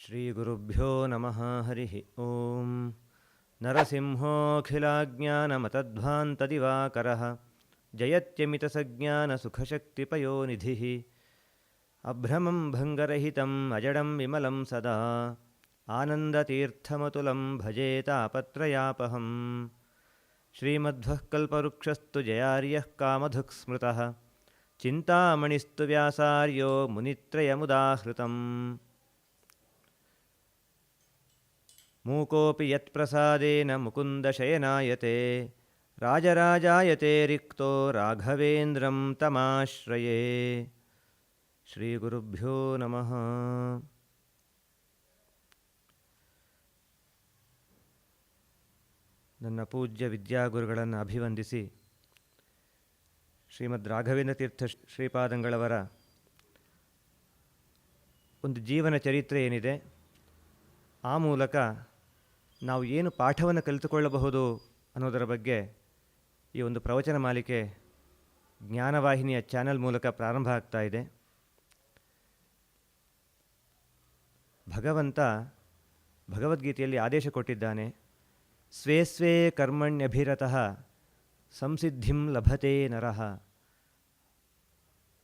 श्रीगुरुभ्यो नमः हरिः ॐ नरसिंहोऽखिलाज्ञानमतध्वान्तदिवाकरः जयत्यमितसज्ञानसुखशक्तिपयोनिधिः अभ्रमं भङ्गरहितम् अजडं विमलं सदा आनन्दतीर्थमतुलं भजे तापत्रयापहम्। श्रीमध्वः कल्पवृक्षस्तु जयार्यः कामधुक् स्मृतः चिन्तामणिस्तु व्यासार्यो मुनित्रयमुदाहृतम् ಮೂಕೋಪಿ ಯತ್ಪ್ರಸಾದೇನ ಮುಕುಂದಶಯನಾಯತೆ ರಾಜರಾಜಾಯತೆ ರಿಕ್ತೋ ರಾಘವೇಂದ್ರಂ ತಮಾಶ್ರಯೇ. ಶ್ರೀ ಗುರುಭ್ಯೋ ನಮಃ. ನನ್ನ ಪೂಜ್ಯ ವಿದ್ಯಾಗುರುಗಳನ್ನು ಅಭಿವಂದಿಸಿ ಶ್ರೀಮದ್ ರಾಘವೇಂದ್ರ ತೀರ್ಥ ಶ್ರೀಪಾದಂಗಳವರ ಒಂದು ಜೀವನ ಚರಿತ್ರೆ ಏನಿದೆ? ಆ ಮೂಲಕ ನಾವು ಏನು ಪಾಠವನ್ನು ಕಲಿತುಕೊಳ್ಳಬಹುದು ಅನ್ನೋದರ ಬಗ್ಗೆ ಈ ಒಂದು ಪ್ರವಚನ ಮಾಲಿಕೆ ಜ್ಞಾನವಾಹಿನಿಯ ಚಾನೆಲ್ ಮೂಲಕ ಪ್ರಾರಂಭ ಆಗ್ತಾ ಇದೆ. ಭಗವಂತ ಭಗವದ್ಗೀತೆಯಲ್ಲಿ ಆದೇಶ ಕೊಟ್ಟಿದ್ದಾನೆ, ಸ್ವೇ ಸ್ವೇ ಕರ್ಮಣ್ಯಭಿರತಃ ಸಂಸಿದ್ಧಿಂ ಲಭತೆ ನರಹ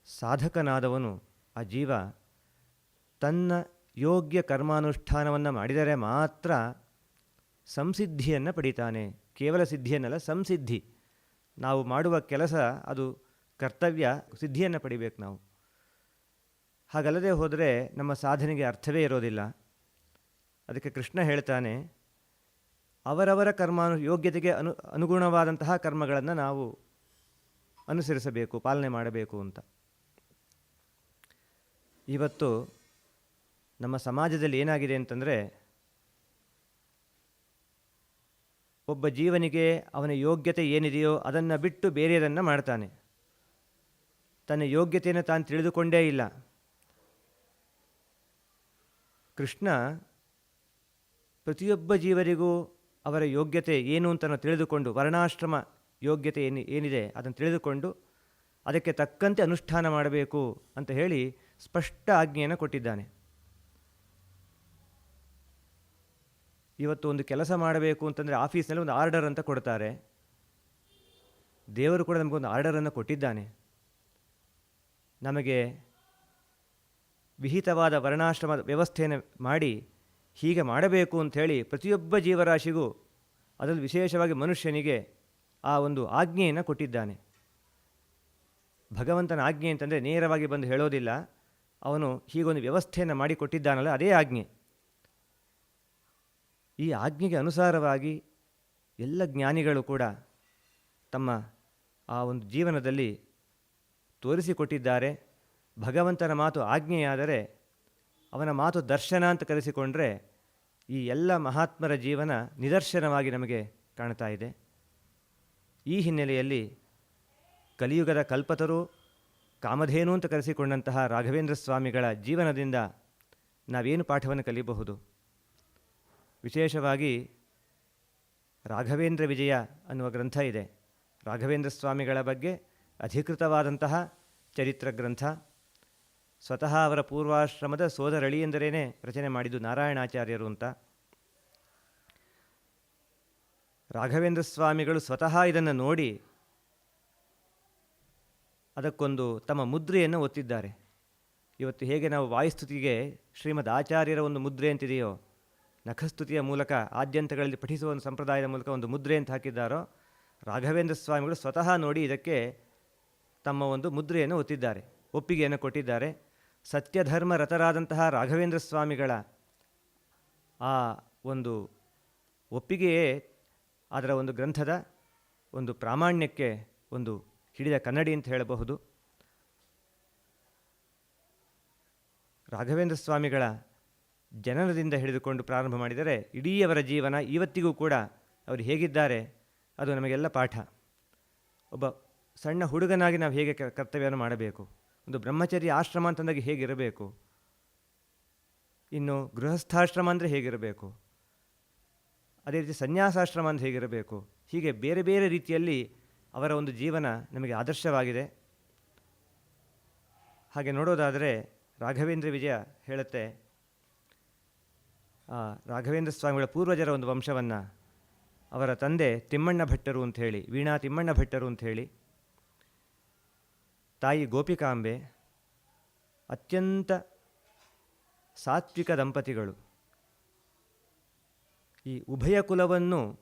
ಸಾಧಕನಾದವನು, ಆ ಜೀವ ತನ್ನ ಯೋಗ್ಯ ಕರ್ಮಾನುಷ್ಠಾನವನ್ನು ಮಾಡಿದರೆ ಮಾತ್ರ ಸಂಸಿದ್ಧಿಯನ್ನು ಪಡಿತಾನೆ. ಕೇವಲ ಸಿದ್ಧಿಯನ್ನಲ್ಲ, ಸಂಸಿದ್ಧಿ. ನಾವು ಮಾಡುವ ಕೆಲಸ ಅದು ಕರ್ತವ್ಯ, ಸಿದ್ಧಿಯನ್ನು ಪಡಿಬೇಕು ನಾವು. ಹಾಗಲ್ಲದೆ ಹೋದರೆ ನಮ್ಮ ಸಾಧನೆಗೆ ಅರ್ಥವೇ ಇರೋದಿಲ್ಲ. ಅದಕ್ಕೆ ಕೃಷ್ಣ ಹೇಳ್ತಾನೆ, ಅವರವರ ಕರ್ಮಾನು, ಯೋಗ್ಯತೆಗೆ ಅನು, ಅನುಗುಣವಾದಂತಹ ಕರ್ಮಗಳನ್ನು ನಾವು ಅನುಸರಿಸಬೇಕು, ಪಾಲನೆ ಮಾಡಬೇಕು ಅಂತ. ಇವತ್ತು ನಮ್ಮ ಸಮಾಜದಲ್ಲಿ ಏನಾಗಿದೆ ಅಂತಂದರೆ ಒಬ್ಬ ಜೀವನಿಗೆ ಅವನ ಯೋಗ್ಯತೆ ಏನಿದೆಯೋ ಅದನ್ನು ಬಿಟ್ಟು ಬೇರೆಯದನ್ನು ಮಾಡ್ತಾನೆ. ತನ್ನ ಯೋಗ್ಯತೆಯನ್ನು ತಾನು ತಿಳಿದುಕೊಂಡೇ ಇಲ್ಲ. ಕೃಷ್ಣ ಪ್ರತಿಯೊಬ್ಬ ಜೀವರಿಗೂ ಅವರ ಯೋಗ್ಯತೆ ಏನು ಅಂತ ತಿಳಿದುಕೊಂಡು ವರ್ಣಾಶ್ರಮ ಯೋಗ್ಯತೆ ಏನು, ಏನಿದೆ ಅದನ್ನು ತಿಳಿದುಕೊಂಡು ಅದಕ್ಕೆ ತಕ್ಕಂತೆ ಅನುಷ್ಠಾನ ಮಾಡಬೇಕು ಅಂತ ಹೇಳಿ ಸ್ಪಷ್ಟ ಆಜ್ಞೆಯನ್ನು ಕೊಟ್ಟಿದ್ದಾನೆ. ಇವತ್ತು ಒಂದು ಕೆಲಸ ಮಾಡಬೇಕು ಅಂತಂದರೆ ಆಫೀಸ್ನಲ್ಲಿ ಒಂದು ಆರ್ಡರ್ ಅಂತ ಕೊಡ್ತಾರೆ. ದೇವರು ಕೂಡ ನಮಗೊಂದು ಆರ್ಡರನ್ನು ಕೊಟ್ಟಿದ್ದಾನೆ. ನಮಗೆ ವಿಹಿತವಾದ ವರ್ಣಾಶ್ರಮದ ವ್ಯವಸ್ಥೆಯನ್ನು ಮಾಡಿ ಹೀಗೆ ಮಾಡಬೇಕು ಅಂಥೇಳಿ ಪ್ರತಿಯೊಬ್ಬ ಜೀವರಾಶಿಗೂ ಅದರಲ್ಲಿ ವಿಶೇಷವಾಗಿ ಮನುಷ್ಯನಿಗೆ ಆ ಒಂದು ಆಜ್ಞೆಯನ್ನು ಕೊಟ್ಟಿದ್ದಾನೆ. ಭಗವಂತನ ಆಜ್ಞೆ ಅಂತಂದರೆ ನೇರವಾಗಿ ಬಂದು ಹೇಳೋದಿಲ್ಲ. ಅವನು ಹೀಗೊಂದು ವ್ಯವಸ್ಥೆಯನ್ನು ಮಾಡಿಕೊಟ್ಟಿದ್ದಾನಲ್ಲ, ಅದೇ ಆಜ್ಞೆ. ಈ ಆಜ್ಞೆಗೆ ಅನುಸಾರವಾಗಿ ಎಲ್ಲ ಜ್ಞಾನಿಗಳು ಕೂಡ ತಮ್ಮ ಆ ಒಂದು ಜೀವನದಲ್ಲಿ ತೋರಿಸಿಕೊಟ್ಟಿದ್ದಾರೆ. ಭಗವಂತನ ಮಾತು ಆಜ್ಞೆಯಾದರೆ ಅವನ ಮಾತು ದರ್ಶನ ಅಂತ ಕರೆಸಿಕೊಂಡ್ರೆ ಈ ಎಲ್ಲ ಮಹಾತ್ಮರ ಜೀವನ ನಿದರ್ಶನವಾಗಿ ನಮಗೆ ಕಾಣ್ತಾ ಇದೆ. ಈ ಹಿನ್ನೆಲೆಯಲ್ಲಿ ಕಲಿಯುಗದ ಕಲ್ಪತರು ಕಾಮಧೇನು ಅಂತ ಕರೆಸಿಕೊಂಡಂತಹ ರಾಘವೇಂದ್ರ ಸ್ವಾಮಿಗಳ ಜೀವನದಿಂದ ನಾವೇನು ಪಾಠವನ್ನು ಕಲಿಯಬಹುದು? ವಿಶೇಷವಾಗಿ ರಾಘವೇಂದ್ರ ವಿಜಯ ಅನ್ನುವ ಗ್ರಂಥ ಇದೆ. ರಾಘವೇಂದ್ರ ಸ್ವಾಮಿಗಳ ಬಗ್ಗೆ ಅಧಿಕೃತವಾದಂತಹ ಚರಿತ್ರ ಗ್ರಂಥ. ಸ್ವತಃ ಅವರ ಪೂರ್ವಾಶ್ರಮದ ಸೋದರಳಿ ಎಂದರೇನೆ ರಚನೆ ಮಾಡಿದ್ದು ನಾರಾಯಣಾಚಾರ್ಯರು ಅಂತ. ರಾಘವೇಂದ್ರ ಸ್ವಾಮಿಗಳು ಸ್ವತಃ ಇದನ್ನು ನೋಡಿ ಅದಕ್ಕೊಂದು ತಮ್ಮ ಮುದ್ರೆಯನ್ನು ಒತ್ತಿದ್ದಾರೆ. ಇವತ್ತು ಹೇಗೆ ನಾವು ವಾಯುಸ್ತುತಿಗೆ ಶ್ರೀಮದ್ ಆಚಾರ್ಯರ ಒಂದು ಮುದ್ರೆ ಅಂತಿದೆಯೋ ನಖಸ್ತುತಿಯ ಮೂಲಕ ಆದ್ಯಂತಗಳಲ್ಲಿ ಪಠಿಸುವ ಒಂದು ಸಂಪ್ರದಾಯದ ಮೂಲಕ ಒಂದು ಮುದ್ರೆ ಅಂತ ಹಾಕಿದ್ದಾರೋ, ರಾಘವೇಂದ್ರ ಸ್ವಾಮಿಗಳು ಸ್ವತಃ ನೋಡಿ ಇದಕ್ಕೆ ತಮ್ಮ ಒಂದು ಮುದ್ರೆಯನ್ನು ಒತ್ತಿದ್ದಾರೆ, ಒಪ್ಪಿಗೆಯನ್ನು ಕೊಟ್ಟಿದ್ದಾರೆ. ಸತ್ಯಧರ್ಮ ರಥರಾದಂತಹ ರಾಘವೇಂದ್ರ ಸ್ವಾಮಿಗಳ ಆ ಒಂದು ಒಪ್ಪಿಗೆಯೇ ಅದರ ಒಂದು ಗ್ರಂಥದ ಒಂದು ಪ್ರಾಮಾಣ್ಯಕ್ಕೆ ಒಂದು ಹಿಡಿದ ಕನ್ನಡಿ ಅಂತ ಹೇಳಬಹುದು. ರಾಘವೇಂದ್ರ ಸ್ವಾಮಿಗಳ ಜನನದಿಂದ ಹಿಡಿದುಕೊಂಡು ಪ್ರಾರಂಭ ಮಾಡಿದರೆ ಇಡೀ ಜೀವನ ಇವತ್ತಿಗೂ ಕೂಡ ಅವರು ಹೇಗಿದ್ದಾರೆ, ಅದು ನಮಗೆಲ್ಲ ಪಾಠ. ಒಬ್ಬ ಸಣ್ಣ ಹುಡುಗನಾಗಿ ನಾವು ಹೇಗೆ ಕರ್ತವ್ಯವನ್ನು ಮಾಡಬೇಕು? ಒಂದು ಬ್ರಹ್ಮಚರ್ಯ ಆಶ್ರಮ ಅಂತಂದಾಗ ಹೇಗಿರಬೇಕು? ಇನ್ನು ಗೃಹಸ್ಥಾಶ್ರಮ ಅಂದರೆ ಹೇಗಿರಬೇಕು? ಅದೇ ರೀತಿ ಸನ್ಯಾಸಾಶ್ರಮ ಅಂತ ಹೇಗಿರಬೇಕು? ಹೀಗೆ ಬೇರೆ ಬೇರೆ ರೀತಿಯಲ್ಲಿ ಅವರ ಒಂದು ಜೀವನ ನಮಗೆ ಆದರ್ಶವಾಗಿದೆ. ಹಾಗೆ ನೋಡೋದಾದರೆ ರಾಘವೇಂದ್ರ ವಿಜಯ ಹೇಳುತ್ತೆ ರಾಘವೇಂದ್ರ ಸ್ವಾಮಿಗಳ ಪೂರ್ವಜರ ಒಂದು ವಂಶವನ್ನು ಅವರ ತಂದೆ ತಿಮ್ಮಣ್ಣ ಭಟ್ಟರು ಅಂತ ಹೇಳಿ, ವೀಣಾ ತಿಮ್ಮಣ್ಣ ಭಟ್ಟರು ಅಂತ ಹೇಳಿ, ತಾಯಿ ಗೋಪಿಕಾಂಬೆ, ಅತ್ಯಂತ ಸಾತ್ವಿಕ ದಂಪತಿಗಳು. ಈ ಉಭಯ ಕುಲವನ್ನು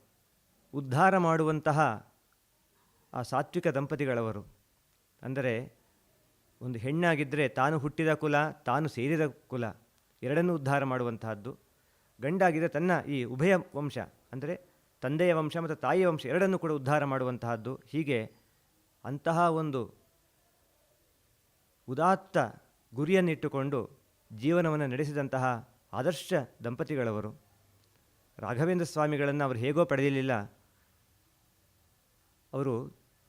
ಉದ್ಧಾರ ಮಾಡುವಂತಹ ಆ ಸಾತ್ವಿಕ ದಂಪತಿಗಳವರು. ಅಂದರೆ ಒಂದು ಹೆಣ್ಣಾಗಿದ್ದರೆ ತಾನು ಹುಟ್ಟಿದ ಕುಲ, ತಾನು ಸೇರಿದ ಕುಲ, ಎರಡನ್ನೂ ಉದ್ಧಾರ ಮಾಡುವಂತಹದ್ದು. ಗಂಡಾಗಿದ್ದರೆ ತನ್ನ ಈ ಉಭಯ ವಂಶ, ಅಂದರೆ ತಂದೆಯ ವಂಶ ಮತ್ತು ತಾಯಿಯ ವಂಶ ಎರಡನ್ನೂ ಕೂಡ ಉದ್ಧಾರ ಮಾಡುವಂತಹದ್ದು. ಹೀಗೆ ಅಂತಹ ಒಂದು ಉದಾತ್ತ ಗುರಿಯನ್ನಿಟ್ಟುಕೊಂಡು ಜೀವನವನ್ನು ನಡೆಸಿದಂತಹ ಆದರ್ಶ ದಂಪತಿಗಳವರು, ರಾಘವೇಂದ್ರ ಸ್ವಾಮಿಗಳನ್ನು ಅವರು ಹೇಗೋ ಪಡೆಯಲಿಲ್ಲ. ಅವರು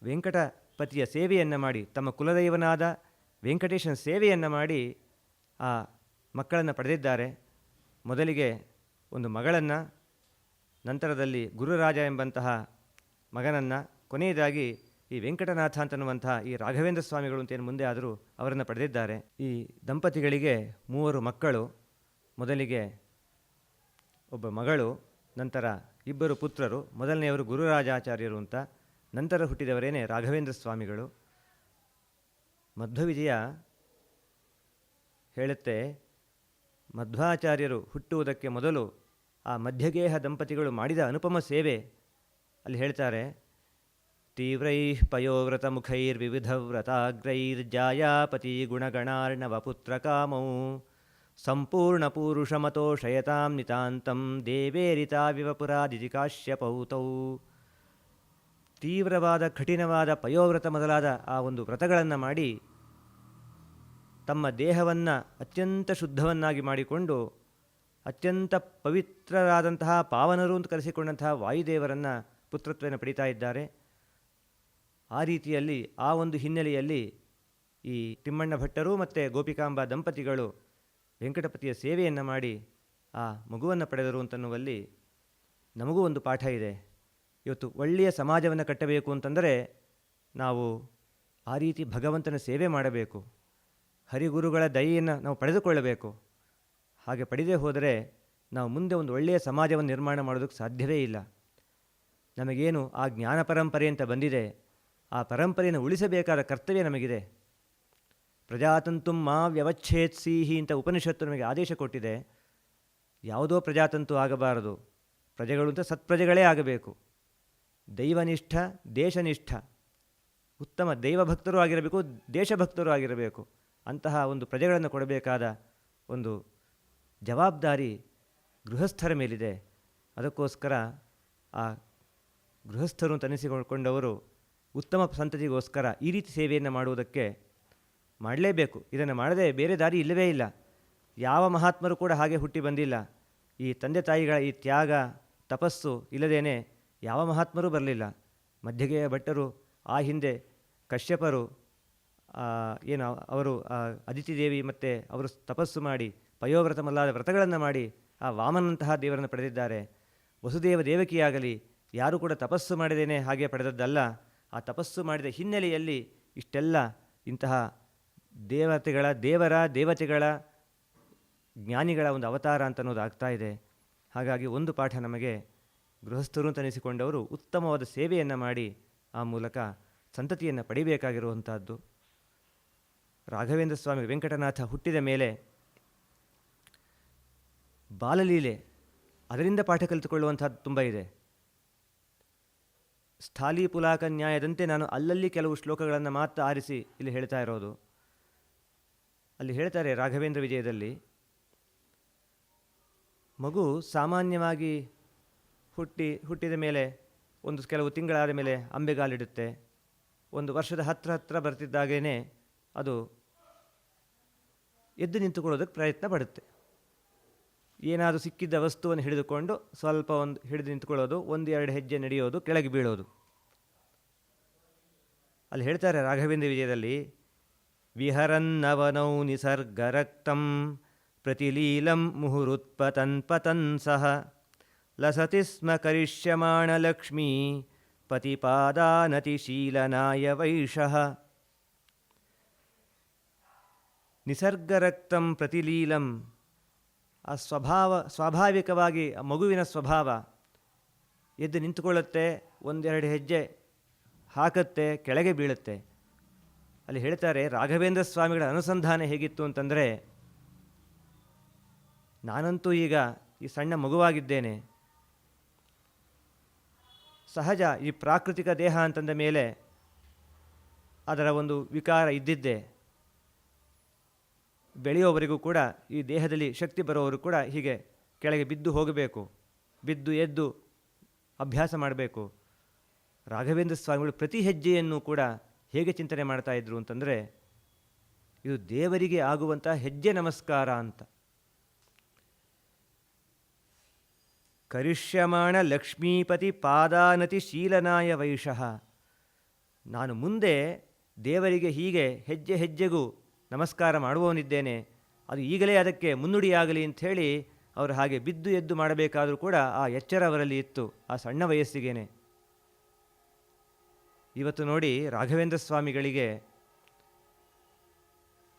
ವೆಂಕಟಪತಿಯ ಸೇವೆಯನ್ನು ಮಾಡಿ, ತಮ್ಮ ಕುಲದೈವನಾದ ವೆಂಕಟೇಶನ ಸೇವೆಯನ್ನು ಮಾಡಿ ಆ ಮಕ್ಕಳನ್ನು ಪಡೆದಿದ್ದಾರೆ. ಮೊದಲಿಗೆ ಒಂದು ಮಗಳನ್ನು, ನಂತರದಲ್ಲಿ ಗುರುರಾಜ ಎಂಬಂತಹ ಮಗನನ್ನು, ಕೊನೆಯದಾಗಿ ಈ ವೆಂಕಟನಾಥ ಅಂತನ್ನುವಂತಹ ಈ ರಾಘವೇಂದ್ರ ಸ್ವಾಮಿಗಳು ಅಂತೇನು ಮುಂದೆ ಆದರೂ ಅವರನ್ನು ಪಡೆದಿದ್ದಾರೆ. ಈ ದಂಪತಿಗಳಿಗೆ ಮೂವರು ಮಕ್ಕಳು, ಮೊದಲಿಗೆ ಒಬ್ಬ ಮಗಳು, ನಂತರ ಇಬ್ಬರು ಪುತ್ರರು, ಮೊದಲನೆಯವರು ಗುರುರಾಜಾಚಾರ್ಯರು ಅಂತ, ನಂತರ ಹುಟ್ಟಿದವರೇನೆ ರಾಘವೇಂದ್ರ ಸ್ವಾಮಿಗಳು. ಮಧ್ವವಿಜಯ ಹೇಳುತ್ತೆ, ಮಧ್ವಾಚಾರ್ಯರು ಹುಟ್ಟುವುದಕ್ಕೆ ಮೊದಲು ಆ ಮಧ್ಯಗೇಹ ದಂಪತಿಗಳು ಮಾಡಿದ ಅನುಪಮ ಸೇವೆ, ಅಲ್ಲಿ ಹೇಳ್ತಾರೆ, ತೀವ್ರೈ ಪಯೋವ್ರತ ಮುಖೈರ್ವಿವಿಧ ವ್ರತಾಗ್ರೈರ್ಜಾಯಾಪತಿ ಗುಣಗಣಾರ್ಣವ ಪುತ್ರಕಾಮೌ ಸಂಪೂರ್ಣ ಪೂರುಷಮತೋ ಶಯತಾಂ ನಿತಾಂತಂ ದೇವೇರಿತಾವಿವ ಪುರಾದಿತಿ ಕಾಶ್ಯಪೌತೌ. ತೀವ್ರವಾದ, ಕಠಿಣವಾದ ಪಯೋವ್ರತ ಮೊದಲಾದ ಆ ಒಂದು ವ್ರತಗಳನ್ನು ಮಾಡಿ ತಮ್ಮ ದೇಹವನ್ನು ಅತ್ಯಂತ ಶುದ್ಧವನ್ನಾಗಿ ಮಾಡಿಕೊಂಡು ಅತ್ಯಂತ ಪವಿತ್ರರಾದಂತಹ ಪಾವನರು ಅಂತ ಕರೆಸಿಕೊಂಡಂತಹ ವಾಯುದೇವರನ್ನು ಪುತ್ರತ್ವವನ್ನು ಪಡೀತಾ ಇದ್ದಾರೆ. ಆ ರೀತಿಯಲ್ಲಿ, ಆ ಒಂದು ಹಿನ್ನೆಲೆಯಲ್ಲಿ ಈ ತಿಮ್ಮಣ್ಣ ಭಟ್ಟರು ಮತ್ತು ಗೋಪಿಕಾಂಬ ದಂಪತಿಗಳು ವೆಂಕಟಪತಿಯ ಸೇವೆಯನ್ನು ಮಾಡಿ ಆ ಮಗುವನ್ನು ಪಡೆದರು ಅಂತನ್ನುವಲ್ಲಿ ನಮಗೂ ಒಂದು ಪಾಠ ಇದೆ. ಇವತ್ತು ಒಳ್ಳೆಯ ಸಮಾಜವನ್ನು ಕಟ್ಟಬೇಕು ಅಂತಂದರೆ ನಾವು ಆ ರೀತಿ ಭಗವಂತನ ಸೇವೆ ಮಾಡಬೇಕು. ಹರಿಗುರುಗಳ ದಯೆಯನ್ನು ನಾವು ಪಡೆದುಕೊಳ್ಳಬೇಕು. ಹಾಗೆ ಪಡೆದೇ ಹೋದರೆ ನಾವು ಮುಂದೆ ಒಂದು ಒಳ್ಳೆಯ ಸಮಾಜವನ್ನು ನಿರ್ಮಾಣ ಮಾಡೋದಕ್ಕೆ ಸಾಧ್ಯವೇ ಇಲ್ಲ. ನಮಗೇನು ಆ ಜ್ಞಾನ ಪರಂಪರೆ ಅಂತ ಬಂದಿದೆ, ಆ ಪರಂಪರೆಯನ್ನು ಉಳಿಸಬೇಕಾದ ಕರ್ತವ್ಯ ನಮಗಿದೆ. ಪ್ರಜಾತಂತು ಮಾ ವ್ಯವಚ್ಛೇತ್ಸೀಹಿ ಅಂತ ಉಪನಿಷತ್ತು ನಮಗೆ ಆದೇಶ ಕೊಟ್ಟಿದೆ. ಯಾವುದೋ ಪ್ರಜಾತಂತು ಆಗಬಾರದು. ಪ್ರಜೆಗಳು ಅಂತ ಸತ್ಪ್ರಜೆಗಳೇ ಆಗಬೇಕು. ದೈವನಿಷ್ಠ, ದೇಶನಿಷ್ಠ. ಉತ್ತಮ ದೈವಭಕ್ತರೂ ಆಗಿರಬೇಕು, ದೇಶಭಕ್ತರೂ ಆಗಿರಬೇಕು. ಅಂತಹ ಒಂದು ಪ್ರಜೆಗಳನ್ನು ಕೊಡಬೇಕಾದ ಒಂದು ಜವಾಬ್ದಾರಿ ಗೃಹಸ್ಥರ ಮೇಲಿದೆ. ಅದಕ್ಕೋಸ್ಕರ ಆ ಗೃಹಸ್ಥರು ತನಿಸಿಕೊಂಡವರು ಉತ್ತಮ ಸಂತತಿಗೋಸ್ಕರ ಈ ರೀತಿ ಸೇವೆಯನ್ನು ಮಾಡುವುದಕ್ಕೆ ಮಾಡಲೇಬೇಕು. ಇದನ್ನು ಮಾಡದೆ ಬೇರೆ ದಾರಿ ಇಲ್ಲವೇ ಇಲ್ಲ. ಯಾವ ಮಹಾತ್ಮರು ಕೂಡ ಹಾಗೆ ಹುಟ್ಟಿ ಬಂದಿಲ್ಲ. ಈ ತಂದೆ ತಾಯಿಗಳ ಈ ತ್ಯಾಗ, ತಪಸ್ಸು ಇಲ್ಲದೇನೆ ಯಾವ ಮಹಾತ್ಮರೂ ಬರಲಿಲ್ಲ. ಮಧ್ಯಗೆಯ ಭಟ್ಟರು, ಆ ಹಿಂದೆ ಕಶ್ಯಪರು ಏನು, ಅವರು ಅದಿತಿ ದೇವಿ ಮತ್ತು ಅವರು ತಪಸ್ಸು ಮಾಡಿ ಪಯೋವ್ರತ ಮೊದಲಾದ ವ್ರತಗಳನ್ನು ಮಾಡಿ ಆ ವಾಮನಂತಹ ದೇವರನ್ನು ಪಡೆದಿದ್ದಾರೆ. ವಸುದೇವ ದೇವಕಿಯಾಗಲಿ, ಯಾರೂ ಕೂಡ ತಪಸ್ಸು ಮಾಡಿದೇನೆ ಹಾಗೆ ಪಡೆದದ್ದಲ್ಲ. ಆ ತಪಸ್ಸು ಮಾಡಿದ ಹಿನ್ನೆಲೆಯಲ್ಲಿ ಇಷ್ಟೆಲ್ಲ ಇಂತಹ ದೇವತೆಗಳ, ದೇವರ, ದೇವತೆಗಳ ಜ್ಞಾನಿಗಳ ಒಂದು ಅವತಾರ ಅಂತ ಅನ್ನೋದಾಗ್ತಾ ಇದೆ. ಹಾಗಾಗಿ ಒಂದು ಪಾಠ ನಮಗೆ ಗೃಹಸ್ಥರು ಅಂತ ಅನಿಸಿಕೊಂಡವರು ಉತ್ತಮವಾದ ಸೇವೆಯನ್ನು ಮಾಡಿ ಆ ಮೂಲಕ ಸಂತತಿಯನ್ನು ಪಡಿಬೇಕಾಗಿರುವಂಥದ್ದು ರಾಘವೇಂದ್ರ ಸ್ವಾಮಿ ವೆಂಕಟನಾಥ ಹುಟ್ಟಿದ ಮೇಲೆ ಬಾಲಲೀಲೆ ಅದರಿಂದ ಪಾಠ ಕಲಿತುಕೊಳ್ಳುವಂಥದ್ದು ತುಂಬ ಇದೆ. ಸ್ಥಾಲಿ ಪುಲಾಕ ನ್ಯಾಯದಂತೆ ನಾನು ಅಲ್ಲಲ್ಲಿ ಕೆಲವು ಶ್ಲೋಕಗಳನ್ನು ಮಾತ್ರ ಆರಿಸಿ ಇಲ್ಲಿ ಹೇಳ್ತಾ ಇರೋದು. ಅಲ್ಲಿ ಹೇಳ್ತಾರೆ ರಾಘವೇಂದ್ರ ವಿಜಯದಲ್ಲಿ, ಮಗು ಸಾಮಾನ್ಯವಾಗಿ ಹುಟ್ಟಿ, ಹುಟ್ಟಿದ ಮೇಲೆ ಒಂದು ಕೆಲವು ತಿಂಗಳಾದ ಮೇಲೆ ಅಂಬೆಗಾಲಿಡುತ್ತೆ. ಒಂದು ವರ್ಷದ ಹತ್ತಿರ ಹತ್ತಿರ ಬರ್ತಿದ್ದಾಗೇ ಅದು ಎದ್ದು ನಿಂತುಕೊಳ್ಳೋದಕ್ಕೆ ಪ್ರಯತ್ನ ಪಡುತ್ತೆ. ಏನಾದರೂ ಸಿಕ್ಕಿದ್ದ ವಸ್ತುವನ್ನು ಹಿಡಿದುಕೊಂಡು ಸ್ವಲ್ಪ ಒಂದು ಹಿಡಿದು ನಿಂತ್ಕೊಳ್ಳೋದು, ಒಂದು ಎರಡು ಹೆಜ್ಜೆ ನಡೆಯೋದು, ಕೆಳಗೆ ಬೀಳೋದು. ಅಲ್ಲಿ ಹೇಳ್ತಾರೆ ರಾಘವೇಂದ್ರ ವಿಜಯದಲ್ಲಿ ವಿಹರನ್ನವನೌ ನಿಸರ್ಗರಕ್ತಂ ಪ್ರತಿಲೀಲಂ ಮುಹುರುತ್ಪತನ್ ಪತನ್ ಸಹ ಲಸತಿ ಸ್ಮ ಕರಿಷ್ಯಮಾಣಲಕ್ಷ್ಮೀ ಪತಿಪಾದಾನತಿಶೀಲನಾಯ ವೈಷಃ. ನಿಸರ್ಗರಕ್ತಂ ಪ್ರತಿಲೀಲಂ ಆ ಸ್ವಭಾವ, ಸ್ವಾಭಾವಿಕವಾಗಿ ಆ ಮಗುವಿನ ಸ್ವಭಾವ ಎದ್ದು ನಿಂತುಕೊಳ್ಳುತ್ತೆ, ಒಂದೆರಡು ಹೆಜ್ಜೆ ಹಾಕುತ್ತೆ, ಕೆಳಗೆ ಬೀಳುತ್ತೆ. ಅಲ್ಲಿ ಹೇಳ್ತಾರೆ, ರಾಘವೇಂದ್ರ ಸ್ವಾಮಿಗಳ ಅನುಸಂಧಾನ ಹೇಗಿತ್ತು ಅಂತಂದರೆ, ನಾನಂತೂ ಈಗ ಈ ಸಣ್ಣ ಮಗುವಾಗಿದ್ದೇನೆ. ಸಹಜ ಈ ಪ್ರಾಕೃತಿಕ ದೇಹ ಅಂತಂದ ಮೇಲೆ ಅದರ ಒಂದು ವಿಕಾರ ಇದ್ದಿದ್ದೇ. ಬೆಳೆಯೋವರೆಗೂ ಕೂಡ ಈ ದೇಹದಲ್ಲಿ ಶಕ್ತಿ ಬರೋವರು ಕೂಡ ಹೀಗೆ ಕೆಳಗೆ ಬಿದ್ದು ಹೋಗಬೇಕು, ಬಿದ್ದು ಎದ್ದು ಅಭ್ಯಾಸ ಮಾಡಬೇಕು. ರಾಘವೇಂದ್ರ ಸ್ವಾಮಿಗಳು ಪ್ರತಿ ಹೆಜ್ಜೆಯನ್ನು ಕೂಡ ಹೇಗೆ ಚಿಂತನೆ ಮಾಡ್ತಾ ಇದ್ರು ಅಂತಂದರೆ, ಇದು ದೇವರಿಗೆ ಆಗುವಂಥ ಹೆಜ್ಜೆ ನಮಸ್ಕಾರ ಅಂತ. ಕರಿಷ್ಯಮಾಣ ಲಕ್ಷ್ಮೀಪತಿ ಪಾದಾನತಿ ಶೀಲನಾಯ ವೈಷಃ ನಾನು ಮುಂದೆ ದೇವರಿಗೆ ಹೀಗೆ ಹೆಜ್ಜೆ ಹೆಜ್ಜೆಗೂ ನಮಸ್ಕಾರ ಮಾಡುವವನಿದ್ದೇನೆ. ಅದು ಈಗಲೇ ಅದಕ್ಕೆ ಮುನ್ನುಡಿಯಾಗಲಿ ಅಂಥೇಳಿ ಅವರು ಹಾಗೆ ಬಿದ್ದು ಎದ್ದು ಮಾಡಬೇಕಾದರೂ ಕೂಡ ಆ ಎಚ್ಚರ ಅವರಲ್ಲಿ ಇತ್ತು, ಆ ಸಣ್ಣ ವಯಸ್ಸಿಗೇನೆ. ಇವತ್ತು ನೋಡಿ ರಾಘವೇಂದ್ರ ಸ್ವಾಮಿಗಳಿಗೆ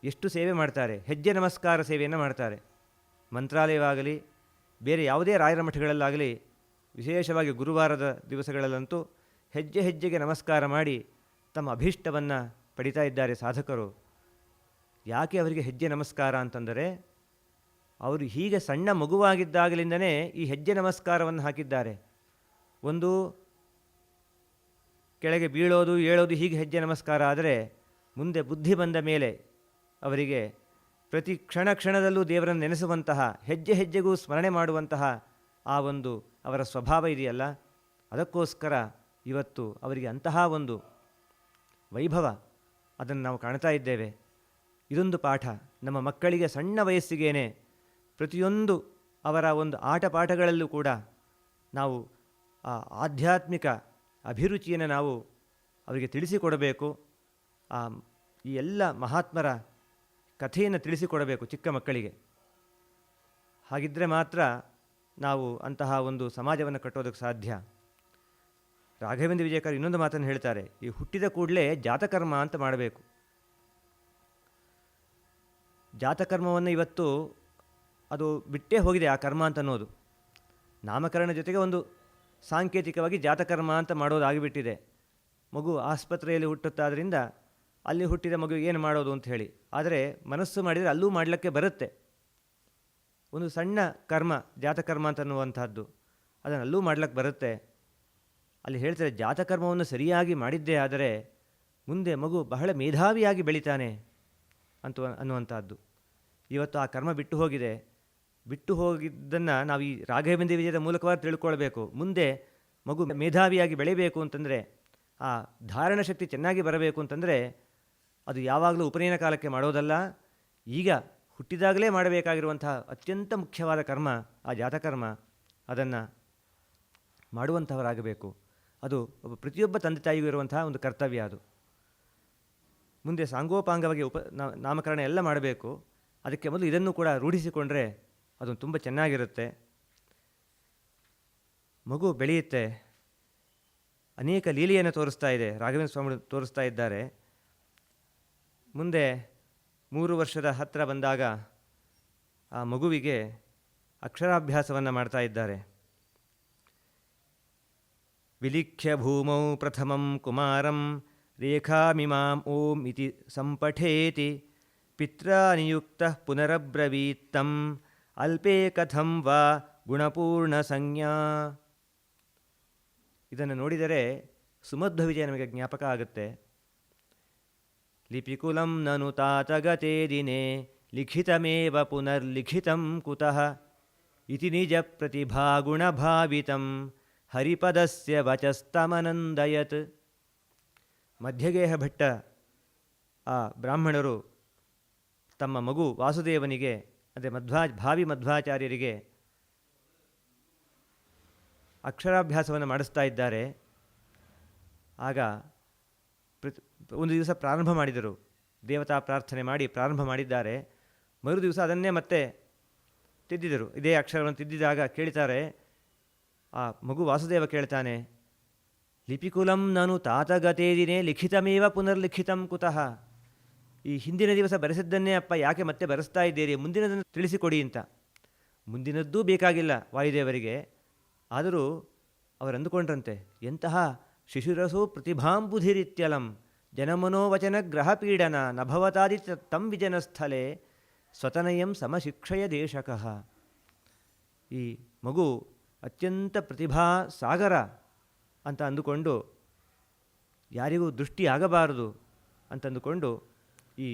ಎಷ್ಟು ಸೇವೆ ಮಾಡ್ತಾರೆ. ಹೆಜ್ಜೆ ನಮಸ್ಕಾರ ಸೇವೆಯನ್ನು ಮಾಡ್ತಾರೆ. ಮಂತ್ರಾಲಯವಾಗಲಿ, ಬೇರೆ ಯಾವುದೇ ರಾಯರ ಮಠಗಳಲ್ಲಾಗಲಿ, ವಿಶೇಷವಾಗಿ ಗುರುವಾರದ ದಿವಸಗಳಲ್ಲಂತೂ ಹೆಜ್ಜೆ ಹೆಜ್ಜೆಗೆ ನಮಸ್ಕಾರ ಮಾಡಿ ತಮ್ಮ ಅಭೀಷ್ಟವನ್ನು ಪಡಿತಾ ಇದ್ದಾರೆ ಸಾಧಕರು. ಯಾಕೆ ಅವರಿಗೆ ಹೆಜ್ಜೆ ನಮಸ್ಕಾರ ಅಂತಂದರೆ, ಅವರು ಹೀಗೆ ಸಣ್ಣ ಮಗುವಾಗಿದ್ದಾಗಲಿಂದನೇ ಈ ಹೆಜ್ಜೆ ನಮಸ್ಕಾರವನ್ನು ಹಾಕಿದ್ದಾರೆ. ಒಂದು, ಕೆಳಗೆ ಬೀಳೋದು, ಏಳೋದು ಹೀಗೆ ಹೆಜ್ಜೆ ನಮಸ್ಕಾರ ಆದರೆ, ಮುಂದೆ ಬುದ್ಧಿ ಬಂದ ಮೇಲೆ ಅವರಿಗೆ ಪ್ರತಿ ಕ್ಷಣ ಕ್ಷಣದಲ್ಲೂ ದೇವರನ್ನು ನೆನೆಸುವಂತಹ, ಹೆಜ್ಜೆ ಹೆಜ್ಜೆಗೂ ಸ್ಮರಣೆ ಮಾಡುವಂತಹ ಆ ಒಂದು ಅವರ ಸ್ವಭಾವ ಇದೆಯಲ್ಲ, ಅದಕ್ಕೋಸ್ಕರ ಇವತ್ತು ಅವರಿಗೆ ಅಂತಹ ಒಂದು ವೈಭವ ಅದನ್ನು ನಾವು ಕಾಣ್ತಾ ಇದ್ದೇವೆ. ಇದೊಂದು ಪಾಠ. ನಮ್ಮ ಮಕ್ಕಳಿಗೆ ಸಣ್ಣ ವಯಸ್ಸಿಗೇನೆ ಪ್ರತಿಯೊಂದು ಅವರ ಒಂದು ಆಟ ಪಾಠಗಳಲ್ಲೂ ಕೂಡ ನಾವು ಆ ಆಧ್ಯಾತ್ಮಿಕ ಅಭಿರುಚಿಯನ್ನು ನಾವು ಅವರಿಗೆ ತಿಳಿಸಿಕೊಡಬೇಕು. ಆ, ಈ ಎಲ್ಲ ಮಹಾತ್ಮರ ಕಥೆಯನ್ನು ತಿಳಿಸಿಕೊಡಬೇಕು ಚಿಕ್ಕ ಮಕ್ಕಳಿಗೆ. ಹಾಗಿದ್ದರೆ ಮಾತ್ರ ನಾವು ಅಂತಹ ಒಂದು ಸಮಾಜವನ್ನು ಕಟ್ಟೋದಕ್ಕೆ ಸಾಧ್ಯ. ರಾಘವೇಂದ್ರ ವಿಜಯಕರ್ ಇನ್ನೊಂದು ಮಾತನ್ನು ಹೇಳ್ತಾರೆ, ಈ ಹುಟ್ಟಿದ ಕೂಡಲೇ ಜಾತಕರ್ಮ ಅಂತ ಮಾಡಬೇಕು. ಜಾತಕರ್ಮವನ್ನು ಇವತ್ತು ಅದು ಬಿಟ್ಟೇ ಹೋಗಿದೆ ಆ ಕರ್ಮ ಅಂತ ಅನ್ನೋದು ನಾಮಕರಣ ಜೊತೆಗೆ ಒಂದು ಸಾಂಕೇತಿಕವಾಗಿ ಜಾತಕರ್ಮ ಅಂತ ಮಾಡೋದಾಗಿಬಿಟ್ಟಿದೆ. ಮಗು ಆಸ್ಪತ್ರೆಯಲ್ಲಿ ಹುಟ್ಟುತ್ತಾದ್ರಿಂದ ಅಲ್ಲಿ ಹುಟ್ಟಿದ ಮಗು ಏನು ಮಾಡೋದು ಅಂತ ಹೇಳಿ. ಆದರೆ ಮನಸ್ಸು ಮಾಡಿದರೆ ಅಲ್ಲೂ ಮಾಡಲಿಕ್ಕೆ ಬರುತ್ತೆ. ಒಂದು ಸಣ್ಣ ಕರ್ಮ, ಜಾತಕರ್ಮ ಅಂತ ಅನ್ನುವಂಥದ್ದು ಅದನ್ನು ಅಲ್ಲೂ ಮಾಡ್ಲಿಕ್ಕೆ ಬರುತ್ತೆ. ಅಲ್ಲಿ ಹೇಳ್ತಾರೆ ಜಾತಕರ್ಮವನ್ನು ಸರಿಯಾಗಿ ಮಾಡಿದ್ದೇ ಆದರೆ ಮುಂದೆ ಮಗು ಬಹಳ ಮೇಧಾವಿಯಾಗಿ ಬೆಳಿತಾನೆ. ಅಂತ ಅನ್ನುವಂಥದ್ದು. ಇವತ್ತು ಆ ಕರ್ಮ ಬಿಟ್ಟು ಹೋಗಿದೆ. ಬಿಟ್ಟು ಹೋಗಿದ್ದನ್ನು ನಾವು ಈ ರಾಘವೇಂದ್ರ ವಿಜಯದ ಮೂಲಕವಾಗಿ ತಿಳ್ಕೊಳ್ಬೇಕು. ಮುಂದೆ ಮಗು ಮೇಧಾವಿಯಾಗಿ ಬೆಳೆಯಬೇಕು ಅಂತಂದರೆ, ಆ ಧಾರಣ ಶಕ್ತಿ ಚೆನ್ನಾಗಿ ಬರಬೇಕು ಅಂತಂದರೆ, ಅದು ಯಾವಾಗಲೂ ಉಪನಯನ ಕಾಲಕ್ಕೆ ಮಾಡೋದಲ್ಲ. ಈಗ ಹುಟ್ಟಿದಾಗಲೇ ಮಾಡಬೇಕಾಗಿರುವಂತಹ ಅತ್ಯಂತ ಮುಖ್ಯವಾದ ಕರ್ಮ, ಆ ಜಾತಕರ್ಮ, ಅದನ್ನು ಮಾಡುವಂಥವರಾಗಬೇಕು. ಅದು ಒಬ್ಬ ಪ್ರತಿಯೊಬ್ಬ ತಂದೆ ತಾಯಿಗೂ ಇರುವಂತಹ ಒಂದು ಕರ್ತವ್ಯ ಅದು. ಮುಂದೆ ಸಾಂಗೋಪಾಂಗವಾಗಿ ಉಪ ನಾಮಕರಣ ಎಲ್ಲ ಮಾಡಬೇಕು. ಅದಕ್ಕೆ ಮೊದಲು ಇದನ್ನು ಕೂಡ ರೂಢಿಸಿಕೊಂಡ್ರೆ ಅದು ತುಂಬ ಚೆನ್ನಾಗಿರುತ್ತೆ. ಮಗು ಬೆಳೆಯುತ್ತೆ. ಅನೇಕ ಲೀಲೆಯನ್ನು ತೋರಿಸ್ತಾ ಇದೆ. ರಾಘವೇಂದ್ರ ಸ್ವಾಮಿ ತೋರಿಸ್ತಾ ಇದ್ದಾರೆ. ಮುಂದೆ ಮೂರು ವರ್ಷದ ಹತ್ತಿರ ಬಂದಾಗ ಆ ಮಗುವಿಗೆ ಅಕ್ಷರಾಭ್ಯಾಸವನ್ನು ಮಾಡ್ತಾ ಇದ್ದಾರೆ. ವಿಲಿಖ್ಯ ಭೂಮೌ ಪ್ರಥಮಂ ಕುಮಾರಂ ರೇಖಾಮಿಮಾಂ ಓಂ ಇತಿ ಸಂಪಠೇತಿ ಪಿತ್ರನಿಯುಕ್ತ ಪುನರಬ್ರವೀತ್ತಂ ಅಲ್ಪೇ ಕಥಂ ವಾ ಗುಣಪೂರ್ಣ ಸಂಜ್ಞಾ ಇದನ್ನು ನೋಡಿದರೆ ಸುಮಧ್ವ ವಿಜಯ ನಮಗೆ ಜ್ಞಾಪಕ ಆಗುತ್ತೆ. ಲಿಪಿಕುಲಂ ನನು ತಾತಗತೆ ದಿನೇ ಲಿಖಿತಮೇವ ಪುನರ್ಲಿಖಿತಂ ಕುತಃ। ಇತಿ ನಿಜ ಪ್ರತಿಭಾಗುಣಭಾವಿತಂ, ಹರಿಪದಸ್ಯ ವಚಸ್ತಮನಂದಯತ್। ಮಧ್ಯಗೇಹ ಭಟ್ಟ, ಆ ಬ್ರಾಹ್ಮಣರು ತಮ್ಮ ಮಗು ವಾಸುದೇವನಿಗೆ ಅಂದರೆ ಮಧ್ವಾ, ಭಾವಿ ಮಧ್ವಾಚಾರ್ಯರಿಗೆ ಅಕ್ಷರಾಭ್ಯಾಸವನ್ನು ಮಾಡಿಸ್ತಾ ಇದ್ದಾರೆ. ಆಗ ಒಂದು ದಿವಸ ಪ್ರಾರಂಭ ಮಾಡಿದರು. ದೇವತಾ ಪ್ರಾರ್ಥನೆ ಮಾಡಿ ಪ್ರಾರಂಭ ಮಾಡಿದ್ದಾರೆ. ಮರು ದಿವಸ ಅದನ್ನೇ ಮತ್ತೆ ತಿದ್ದಿದರು. ಇದೇ ಅಕ್ಷರವನ್ನು ತಿದ್ದಿದಾಗ ಕೇಳ್ತಾರೆ, ಆ ಮಗು ವಾಸುದೇವ ಕೇಳ್ತಾನೆ ಲಿಪಿಕುಲಂ ನಾನು ತಾತಗತೇದಿನೇ ಲಿಖಿತಮೇವ ಪುನರ್ಲಿಖಿತಂ ಕುತಃ. ಈ ಹಿಂದಿನ ದಿವಸ ಬರೆಸಿದ್ದನ್ನೇ ಅಪ್ಪ ಯಾಕೆ ಮತ್ತೆ ಬರೆಸ್ತಾ ಇದ್ದೀರಿ? ಮುಂದಿನದನ್ನು ತಿಳಿಸಿಕೊಡಿ ಅಂತ. ಮುಂದಿನದ್ದೂ ಬೇಕಾಗಿಲ್ಲ ವಾಯುದೇವರಿಗೆ. ಆದರೂ ಅವರು ಅಂದುಕೊಂಡ್ರಂತೆ ಎಂತಹ ಶಿಶುರಸು ಪ್ರತಿಭಾಂಬುಧಿರಿತ್ಯಲಂ ಜನಮನೋವಚನ ಗ್ರಹಪೀಡನ ನಭವತಾದಿ ತಂ ವಿಜನ ಸ್ಥಳೆ ಸ್ವತನಯಂ ಸಮಶಿಕ್ಷಯ ದೇಶಕಃ. ಈ ಮಗು ಅತ್ಯಂತ ಪ್ರತಿಭಾ ಸಾಗರ ಅಂತ ಅಂದುಕೊಂಡು ಯಾರಿಗೂ ದೃಷ್ಟಿ ಆಗಬಾರದು ಅಂತಂದುಕೊಂಡು ಈ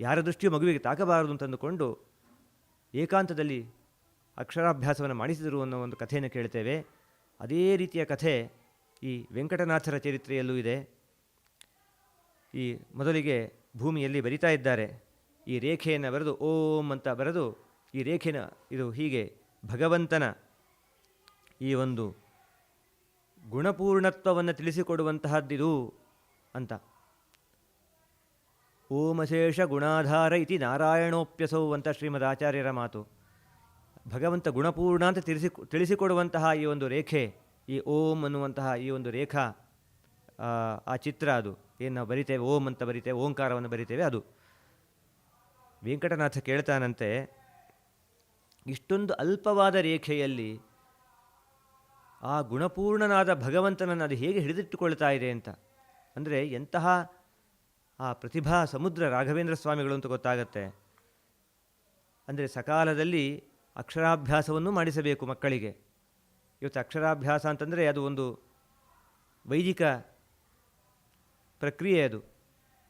ಯಾರ ದೃಷ್ಟಿಯು ಮಗುವಿಗೆ ತಾಕಬಾರದು ಅಂತಂದುಕೊಂಡು ಏಕಾಂತದಲ್ಲಿ ಅಕ್ಷರಾಭ್ಯಾಸವನ್ನು ಮಾಡಿಸಿದರು ಅನ್ನೋ ಒಂದು ಕಥೆಯನ್ನು ಕೇಳ್ತೇವೆ. ಅದೇ ರೀತಿಯ ಕಥೆ ಈ ವೆಂಕಟನಾಥರ ಚರಿತ್ರೆಯಲ್ಲೂ ಇದೆ. ಈ ಮೊದಲಿಗೆ ಭೂಮಿಯಲ್ಲಿ ಬರಿತಾ ಇದ್ದಾರೆ. ಈ ರೇಖೆಯನ್ನು ಬರೆದು ಓಂ ಅಂತ ಬರೆದು ಈ ರೇಖೆನ ಇದು ಹೀಗೆ ಭಗವಂತನ ಈ ಒಂದು ಗುಣಪೂರ್ಣತ್ವವನ್ನು ತಿಳಿಸಿಕೊಡುವಂತಹದ್ದಿದು ಅಂತ. ಓಮಶೇಷ ಗುಣಾಧಾರ ಇತಿ ನಾರಾಯಣೋಪ್ಯಸೌ ಅಂತ ಶ್ರೀಮದ್ ಆಚಾರ್ಯರ ಮಾತು. ಭಗವಂತ ಗುಣಪೂರ್ಣ ಅಂತ ತಿಳಿಸಿ ತಿಳಿಸಿಕೊಡುವಂತಹ ಈ ಒಂದು ರೇಖೆ ಈ ಓಂ ಅನ್ನುವಂತಹ ಈ ಒಂದು ರೇಖಾ ಆ, ಚಿತ್ರ ಅದು. ಏನು ನಾವು ಬರಿತೇವೆ ಓಂ ಅಂತ ಬರಿತೇವೆ ಓಂಕಾರವನ್ನು ಬರಿತೇವೆ ಅದು. ವೆಂಕಟನಾಥ ಕೇಳ್ತಾನಂತೆ ಇಷ್ಟೊಂದು ಅಲ್ಪವಾದ ರೇಖೆಯಲ್ಲಿ ಆ ಗುಣಪೂರ್ಣನಾದ ಭಗವಂತನನ್ನು ಅದು ಹೇಗೆ ಹಿಡಿದಿಟ್ಟುಕೊಳ್ತಾ ಇದೆ ಅಂತ. ಅಂದರೆ ಎಂತಹ ಆ ಪ್ರತಿಭಾ ಸಮುದ್ರ ರಾಘವೇಂದ್ರ ಸ್ವಾಮಿಗಳು ಅಂತ ಗೊತ್ತಾಗತ್ತೆ. ಅಂದರೆ ಸಕಾಲದಲ್ಲಿ ಅಕ್ಷರಾಭ್ಯಾಸವನ್ನು ಮಾಡಿಸಬೇಕು ಮಕ್ಕಳಿಗೆ. ಇವತ್ತು ಅಕ್ಷರಾಭ್ಯಾಸ ಅಂತಂದರೆ ಅದು ಒಂದು ವೈದಿಕ ಪ್ರಕ್ರಿಯೆ ಅದು,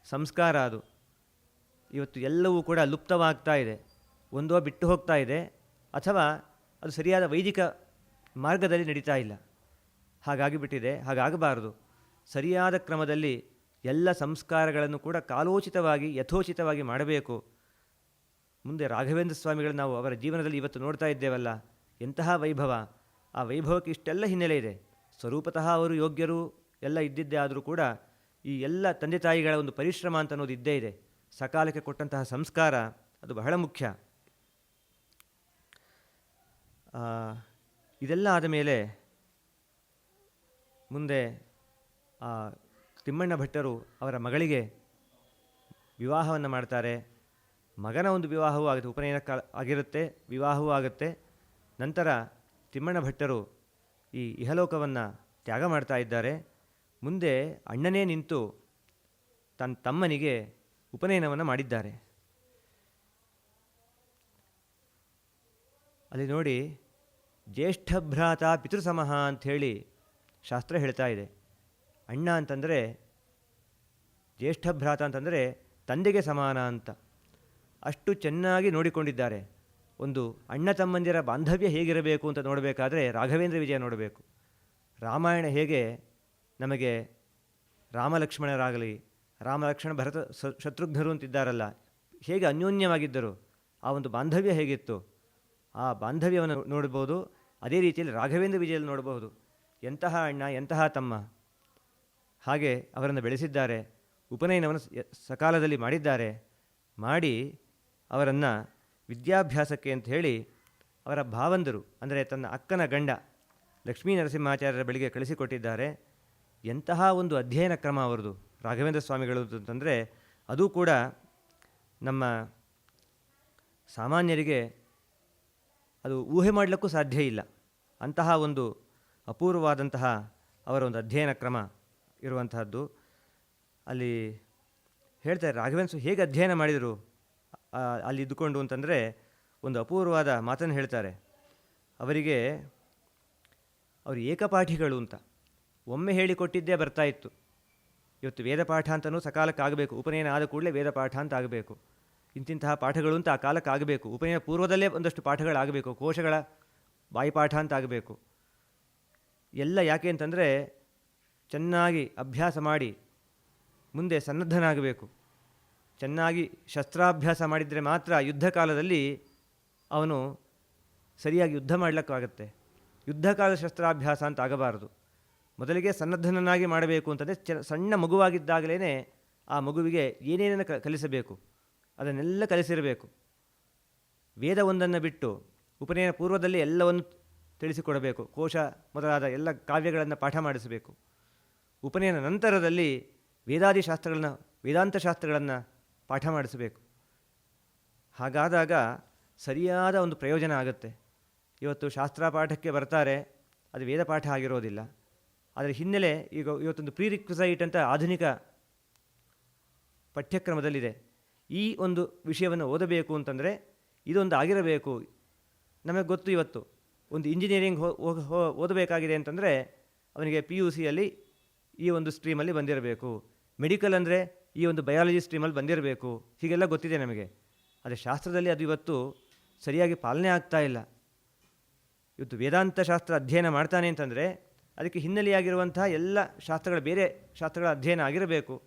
ಸಂಸ್ಕಾರ ಅದು. ಇವತ್ತು ಎಲ್ಲವೂ ಕೂಡ ಲುಪ್ತವಾಗ್ತಾ ಇದೆ. ಒಂದೋ ಬಿಟ್ಟು ಹೋಗ್ತಾ ಇದೆ, ಅಥವಾ ಅದು ಸರಿಯಾದ ವೈದಿಕ ಮಾರ್ಗದಲ್ಲಿ ನಡೀತಾ ಇಲ್ಲ. ಹಾಗಾಗಿ ಬಿಟ್ಟಿದೆ, ಹಾಗಾಗಬಾರದು. ಸರಿಯಾದ ಕ್ರಮದಲ್ಲಿ ಎಲ್ಲ ಸಂಸ್ಕಾರಗಳನ್ನು ಕೂಡ ಕಾಲೋಚಿತವಾಗಿ, ಯಥೋಚಿತವಾಗಿ ಮಾಡಬೇಕು. ಮುಂದೆ ರಾಘವೇಂದ್ರ ಸ್ವಾಮಿಗಳು ನಾವು ಅವರ ಜೀವನದಲ್ಲಿ ಇವತ್ತು ನೋಡ್ತಾ ಇದ್ದೇವಲ್ಲ, ಎಂತಹ ವೈಭವ? ಆ ವೈಭವಕ್ಕೆ ಇಷ್ಟೆಲ್ಲ ಹಿನ್ನೆಲೆ ಇದೆ. ಸ್ವರೂಪತಃ ಅವರು ಯೋಗ್ಯರು ಎಲ್ಲ ಇದ್ದಿದ್ದೇ ಆದರೂ ಕೂಡ ಈ ಎಲ್ಲ ತಂದೆ ತಾಯಿಗಳ ಒಂದು ಪರಿಶ್ರಮ ಅಂತ ಅನ್ನೋದು ಇದ್ದೇ ಇದೆ. ಸಕಾಲಕ್ಕೆ ಕೊಟ್ಟಂತಹ ಸಂಸ್ಕಾರ, ಅದು ಬಹಳ ಮುಖ್ಯ. ಇದೆಲ್ಲ ಆದ ಮೇಲೆ ಮುಂದೆ ಆ ತಿಮ್ಮಣ್ಣ ಭಟ್ಟರು ಅವರ ಮಗಳಿಗೆ ವಿವಾಹವನ್ನು ಮಾಡ್ತಾರೆ. ಮಗನ ಒಂದು ವಿವಾಹವೂ ಆಗುತ್ತೆ ಉಪನಯನ ಕಾಲ ಆಗಿರುತ್ತೆ, ವಿವಾಹವೂ ಆಗುತ್ತೆ. ನಂತರ ತಿಮ್ಮಣ್ಣ ಭಟ್ಟರು ಈ ಇಹಲೋಕವನ್ನು ತ್ಯಾಗ ಮಾಡ್ತಾ ಇದ್ದಾರೆ. ಮುಂದೆ ಅಣ್ಣನೇ ನಿಂತು ತನ್ನ ತಮ್ಮನಿಗೆ ಉಪನಯನವನ್ನು ಮಾಡಿದ್ದಾರೆ. ಅಲ್ಲಿ ನೋಡಿ ಜ್ಯೇಷ್ಠ ಭ್ರಾತ ಪಿತೃಸಮಃ ಅಂಥೇಳಿ ಶಾಸ್ತ್ರ ಹೇಳ್ತಾ ಇದೆ. ಅಣ್ಣ ಅಂತಂದರೆ, ಜ್ಯೇಷ್ಠ ಭ್ರಾತ ಅಂತಂದರೆ ತಂದೆಗೆ ಸಮಾನ ಅಂತ. ಅಷ್ಟು ಚೆನ್ನಾಗಿ ನೋಡಿಕೊಂಡಿದ್ದಾರೆ. ಒಂದು ಅಣ್ಣ ತಮ್ಮಂದಿರ ಬಾಂಧವ್ಯ ಹೇಗಿರಬೇಕು ಅಂತ ನೋಡಬೇಕಾದ್ರೆ ರಾಘವೇಂದ್ರ ವಿಜಯ ನೋಡಬೇಕು. ರಾಮಾಯಣ ಹೇಗೆ ನಮಗೆ ರಾಮಲಕ್ಷ್ಮಣರಾಗಲಿ, ರಾಮಲಕ್ಷ್ಮಣ ಭರತ ಶತ್ರುಘ್ನರು ಅಂತಿದ್ದಾರಲ್ಲ, ಹೇಗೆ ಅನ್ಯೋನ್ಯವಾಗಿದ್ದರು, ಆ ಒಂದು ಬಾಂಧವ್ಯ ಹೇಗಿತ್ತು, ಆ ಬಾಂಧವ್ಯವನ್ನು ನೋಡ್ಬೋದು. ಅದೇ ರೀತಿಯಲ್ಲಿ ರಾಘವೇಂದ್ರ ವಿಜಯಲ್ಲಿ ನೋಡಬಹುದು. ಎಂತಹ ಅಣ್ಣ, ಎಂತಹ ತಮ್ಮ. ಹಾಗೆ ಅವರನ್ನು ಬೆಳೆಸಿದ್ದಾರೆ, ಉಪನಯನವನ್ನು ಸಕಾಲದಲ್ಲಿ ಮಾಡಿದ್ದಾರೆ. ಮಾಡಿ ಅವರನ್ನು ವಿದ್ಯಾಭ್ಯಾಸಕ್ಕೆ ಅಂತ ಹೇಳಿ ಅವರ ಭಾವಂದರು, ಅಂದರೆ ತನ್ನ ಅಕ್ಕನ ಗಂಡ ಲಕ್ಷ್ಮೀ ನರಸಿಂಹಾಚಾರ್ಯರ ಬಳಿಗೆ ಕಳಿಸಿಕೊಟ್ಟಿದ್ದಾರೆ. ಎಂತಹ ಒಂದು ಅಧ್ಯಯನ ಕ್ರಮ ಅವರದು, ರಾಘವೇಂದ್ರ ಸ್ವಾಮಿಗಳು ಅಂತಂದರೆ, ಅದು ಕೂಡ ನಮ್ಮ ಸಾಮಾನ್ಯರಿಗೆ ಅದು ಊಹೆ ಮಾಡಲಿಕ್ಕೂ ಸಾಧ್ಯ ಇಲ್ಲ. ಅಂತಹ ಒಂದು ಅಪೂರ್ವವಾದಂತಹ ಅವರ ಒಂದು ಅಧ್ಯಯನ ಕ್ರಮ ಇರುವಂತಹದ್ದು. ಅಲ್ಲಿ ಹೇಳ್ತಾರೆ ರಾಘವೇಂದ್ರ ಹೇಗೆ ಅಧ್ಯಯನ ಮಾಡಿದರು? ಅಲ್ಲಿ ಇದ್ದುಕೊಂಡು ಅಂತಂದರೆ ಒಂದು ಅಪೂರ್ವವಾದ ಮಾತನ್ನು ಹೇಳ್ತಾರೆ. ಅವರಿಗೆ, ಅವರು ಏಕಪಾಠಿಗಳು ಅಂತ. ಒಮ್ಮೆ ಹೇಳಿಕೊಟ್ಟಿದ್ದೇ ಬರ್ತಾ ಇತ್ತು. ಇವತ್ತು ವೇದ ಪಾಠ ಅಂತಲೂ ಸಕಾಲಕ್ಕೆ ಆಗಬೇಕು ಉಪನಯನ ಆದ ಕೂಡಲೇ ವೇದ ಪಾಠ ಅಂತ ಆಗಬೇಕು. ಇಂತಿಂತಹ ಪಾಠಗಳು ಅಂತ ಆ ಕಾಲಕ್ಕೆ ಆಗಬೇಕು. ಉಪನಯನ ಪೂರ್ವದಲ್ಲೇ ಒಂದಷ್ಟು ಪಾಠಗಳಾಗಬೇಕು. ಕೋಶಗಳ ಬಾಯಿಪಾಠ ಅಂತ ಆಗಬೇಕು. ಎಲ್ಲ ಯಾಕೆ ಅಂತಂದರೆ ಚೆನ್ನಾಗಿ ಅಭ್ಯಾಸ ಮಾಡಿ ಮುಂದೆ ಸನ್ನದ್ಧನಾಗಬೇಕು. ಚೆನ್ನಾಗಿ ಶಸ್ತ್ರಾಭ್ಯಾಸ ಮಾಡಿದರೆ ಮಾತ್ರ ಯುದ್ಧ ಕಾಲದಲ್ಲಿ ಅವನು ಸರಿಯಾಗಿ ಯುದ್ಧ ಮಾಡಲಿಕ್ಕಾಗತ್ತೆ. ಯುದ್ಧ ಕಾಲದ ಶಸ್ತ್ರಾಭ್ಯಾಸ ಅಂತ ಆಗಬಾರದು. ಮೊದಲಿಗೆ ಸನ್ನದ್ಧನನ್ನಾಗಿ ಮಾಡಬೇಕು ಅಂತಂದರೆ ಚ ಸಣ್ಣ ಮಗುವಾಗಿದ್ದಾಗಲೇ ಆ ಮಗುವಿಗೆ ಏನೇನನ್ನು ಕಲಿಸಬೇಕು. ಅದನ್ನೆಲ್ಲ ಕಲಿಸಿರಬೇಕು. ವೇದ ಒಂದನ್ನು ಬಿಟ್ಟು ಉಪನಯನ ಪೂರ್ವದಲ್ಲಿ ಎಲ್ಲವನ್ನು ತಿಳಿಸಿಕೊಡಬೇಕು. ಕೋಶ ಮೊದಲಾದ ಎಲ್ಲ ಕಾವ್ಯಗಳನ್ನು ಪಾಠ ಮಾಡಿಸಬೇಕು. ಉಪನಯನ ನಂತರದಲ್ಲಿ ವೇದಾದಿ ಶಾಸ್ತ್ರಗಳನ್ನು, ವೇದಾಂತ ಶಾಸ್ತ್ರಗಳನ್ನು ಪಾಠ ಮಾಡಿಸಬೇಕು. ಹಾಗಾದಾಗ ಸರಿಯಾದ ಒಂದು ಪ್ರಯೋಜನ ಆಗುತ್ತೆ. ಇವತ್ತು ಶಾಸ್ತ್ರ ಪಾಠಕ್ಕೆ ಬರ್ತಾರೆ, ಅದು ವೇದ ಪಾಠ ಆಗಿರೋದಿಲ್ಲ. ಅದರ ಹಿನ್ನೆಲೆ ಈಗ ಇವತ್ತೊಂದು ಪ್ರೀರಿಕ್ವಿಸೈಟ್ ಅಂತ ಆಧುನಿಕ ಪಠ್ಯಕ್ರಮದಲ್ಲಿದೆ. ಈ ಒಂದು ವಿಷಯವನ್ನು ಓದಬೇಕು ಅಂತಂದರೆ ಇದೊಂದು ಆಗಿರಬೇಕು. ನಮಗೆ ಗೊತ್ತು ಇವತ್ತು. ಒಂದು ಇಂಜಿನಿಯರಿಂಗ್ ಓದಬೇಕಾಗಿದೆ ಅಂತಂದರೆ ಅವನಿಗೆ ಪಿ ಯು ಸಿಯಲ್ಲಿ ಈ ಒಂದು ಸ್ಟ್ರೀಮಲ್ಲಿ ಬಂದಿರಬೇಕು. ಮೆಡಿಕಲ್ ಅಂದರೆ ಈ ಒಂದು ಬಯಾಲಜಿ ಸ್ಟ್ರೀಮಲ್ಲಿ ಬಂದಿರಬೇಕು. ಹೀಗೆಲ್ಲ ಗೊತ್ತಿದೆ ನಮಗೆ. ಆದರೆ ಶಾಸ್ತ್ರದಲ್ಲಿ ಅದು ಇವತ್ತು ಸರಿಯಾಗಿ ಪಾಲನೆ ಆಗ್ತಾ ಇಲ್ಲ. ಇವತ್ತು ವೇದಾಂತ ಶಾಸ್ತ್ರ ಅಧ್ಯಯನ ಮಾಡ್ತಾನೆ ಅಂತಂದರೆ ಅದಕ್ಕೆ ಹಿನ್ನೆಲೆಯಾಗಿರುವಂತಹ ಎಲ್ಲ ಶಾಸ್ತ್ರಗಳ ಬೇರೆ ಶಾಸ್ತ್ರಗಳ ಅಧ್ಯಯನ ಆಗಿರಬೇಕು.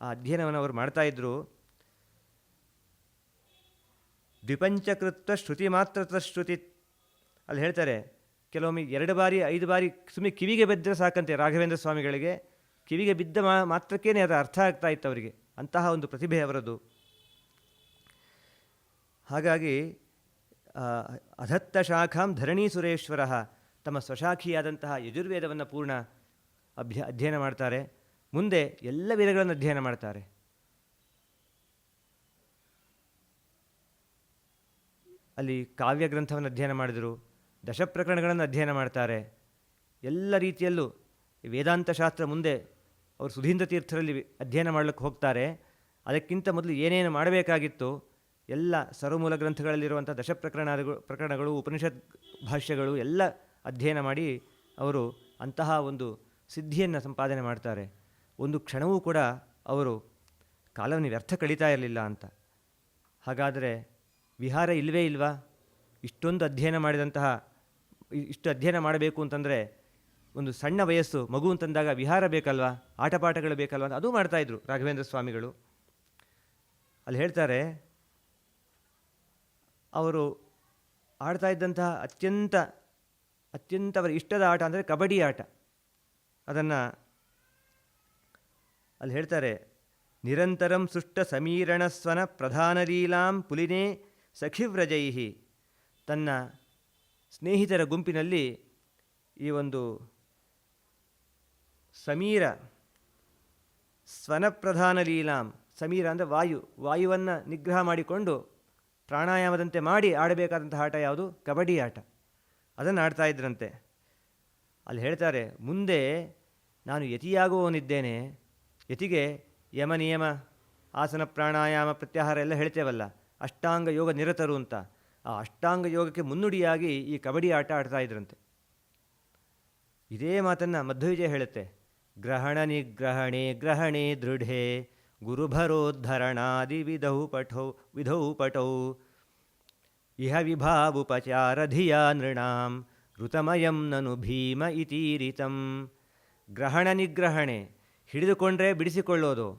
ಆ ಅಧ್ಯಯನವನ್ನು ಅವರು ಮಾಡ್ತಾಯಿದ್ರು ದ್ವಿಪಂಚಕೃತ್ವ ಶ್ರುತಿ ಮಾತ್ರ ಶ್ರುತಿ. ಅಲ್ಲಿ ಹೇಳ್ತಾರೆ, ಕೆಲವೊಮ್ಮೆ ಎರಡು ಬಾರಿ, ಐದು ಬಾರಿ ಸುಮ್ಮನೆ ಕಿವಿಗೆ ಬಿದ್ದರೆ ಸಾಕಂತೆ ರಾಘವೇಂದ್ರ ಸ್ವಾಮಿಗಳಿಗೆ. ಕಿವಿಗೆ ಬಿದ್ದ ಮಾ ಮಾತ್ರಕ್ಕೇ ಅದು ಅರ್ಥ ಆಗ್ತಾ ಇತ್ತು ಅವರಿಗೆ. ಅಂತಹ ಒಂದು ಪ್ರತಿಭೆ ಅವರದು. ಹಾಗಾಗಿ ಅಧತ್ತ ಶಾಖಾಂ ಧರಣಿ ಸುರೇಶ್ವರ ತಮ್ಮ ಸ್ವಶಾಖಿಯಾದಂತಹ ಯಜುರ್ವೇದವನ್ನು ಪೂರ್ಣ ಅಭ್ಯ, ಅಧ್ಯಯನ ಮಾಡ್ತಾರೆ. ಮುಂದೆ ಎಲ್ಲ ವೇದಗಳನ್ನು ಅಧ್ಯಯನ ಮಾಡ್ತಾರೆ. ಅಲ್ಲಿ ಕಾವ್ಯ ಗ್ರಂಥವನ್ನು ಅಧ್ಯಯನ ಮಾಡಿದರು, ದಶಪ್ರಕರಣಗಳನ್ನು ಅಧ್ಯಯನ ಮಾಡ್ತಾರೆ. ಎಲ್ಲ ರೀತಿಯಲ್ಲೂ ವೇದಾಂತ ಶಾಸ್ತ್ರ ಮುಂದೆ ಅವರು ಸುಧೀಂದ್ರ ತೀರ್ಥರಲ್ಲಿ ಅಧ್ಯಯನ ಮಾಡಲಿಕ್ಕೆ ಹೋಗ್ತಾರೆ. ಅದಕ್ಕಿಂತ ಮೊದಲು ಏನೇನು ಮಾಡಬೇಕಾಗಿತ್ತು, ಎಲ್ಲ ಸರ್ವಮೂಲ ಗ್ರಂಥಗಳಲ್ಲಿರುವಂಥ ದಶಪ್ರಕರಣಗಳು, ಪ್ರಕರಣಗಳು, ಉಪನಿಷತ್ ಭಾಷ್ಯಗಳು ಎಲ್ಲ ಅಧ್ಯಯನ ಮಾಡಿ ಅವರು ಅಂತಹ ಒಂದು ಸಿದ್ಧಿಯನ್ನು ಸಂಪಾದನೆ ಮಾಡ್ತಾರೆ. ಒಂದು ಕ್ಷಣವೂ ಕೂಡ ಅವರು ಕಾಲವನ್ನು ವ್ಯರ್ಥ ಕಳೀತಾ ಇರಲಿಲ್ಲ ಅಂತ. ಹಾಗಾದರೆ ವಿಹಾರ ಇಲ್ಲವೇ ಇಲ್ವಾ? ಇಷ್ಟೊಂದು ಅಧ್ಯಯನ ಮಾಡಿದಂತಹ ಇಷ್ಟು ಅಧ್ಯಯನ ಮಾಡಬೇಕು ಅಂತಂದರೆ ಒಂದು ಸಣ್ಣ ವಯಸ್ಸು, ಮಗು ಅಂತಂದಾಗ ವಿಹಾರ ಬೇಕಲ್ವಾ? ಆಟಪಾಠಗಳು ಬೇಕಲ್ವಾ ಅಂತ, ಅದು ಮಾಡ್ತಾಯಿದ್ರು ರಾಘವೇಂದ್ರ ಸ್ವಾಮಿಗಳು. ಅಲ್ಲಿ ಹೇಳ್ತಾರೆ, ಅವರು ಆಡ್ತಾ ಇದ್ದಂತಹ ಅತ್ಯಂತ ಅತ್ಯಂತ ಅವರ ಇಷ್ಟದ ಆಟ ಅಂದರೆ ಕಬಡ್ಡಿ ಆಟ. ಅದನ್ನು ಅಲ್ಲಿ ಹೇಳ್ತಾರೆ, ನಿರಂತರಂ ಸುಷ್ಟ ಸಮೀರಣಸ್ವನ ಪ್ರಧಾನಲೀಲಾಂ ಪುಲಿನೇ ಸಖಿವ್ರಜೈಹಿ ತನ್ನ ಸ್ನೇಹಿತರ ಗುಂಪಿನಲ್ಲಿ ಈ ಒಂದು ಸಮೀರ ಸ್ವನಪ್ರಧಾನ ಲೀಲಾಂ, ಸಮೀರ ಅಂದರೆ ವಾಯು, ವಾಯುವನ್ನು ನಿಗ್ರಹ ಮಾಡಿಕೊಂಡು ಪ್ರಾಣಾಯಾಮದಂತೆ ಮಾಡಿ ಆಡಬೇಕಾದಂಥ ಆಟ ಯಾವುದು? ಕಬಡ್ಡಿ ಆಟ. ಅದನ್ನು ಆಡ್ತಾ ಇದ್ರಂತೆ. ಅಲ್ಲಿ ಹೇಳ್ತಾರೆ, ಮುಂದೆ ನಾನು ಯತಿಯಾಗುವವನಿದ್ದೇನೆ. ಯತಿಗೆ ಯಮ ನಿಯಮ, ಆಸನ ಪ್ರಾಣಾಯಾಮ ಪ್ರತ್ಯಾಹಾರ ಎಲ್ಲ ಹೇಳ್ತೇವಲ್ಲ. ಅಷ್ಟಾಂಗ ಯೋಗ ನಿರತರು ಅಂತ. ಆ ಅಷ್ಟಾಂಗ ಯೋಗಕ್ಕೆ ಮುನ್ನುಡಿಯಾಗಿ ಈ ಕಬಡ್ಡಿ ಆಟ ಆಡ್ತಾ ಇದ್ರಂತೆ. ಇದೇ ಮಾತನ್ನು ಮಧ್ವವಿಜಯ ಹೇಳುತ್ತೆ. ಗ್ರಹಣ ನಿಗ್ರಹಣೆ ಗ್ರಹಣೆ ದೃಢೆ, ಗುರುಭರೋದ್ಧರಣಾದಿ ವಿಧೌ ಪಠೌ, ವಿಧೌ ಪಟೌ ಇಹ ವಿಭಾವುಪಚಾರಧಿಯ ನೃಣಾಂ, ಋತಮಯಂ ನನು ಭೀಮ ಇತೀರಿತಂ. ಗ್ರಹಣ ನಿಗ್ರಹಣೆ, ಹಿಡಿದುಕೊಂಡ್ರೆ ಬಿಡಿಸಿಕೊಳ್ಳೋದು.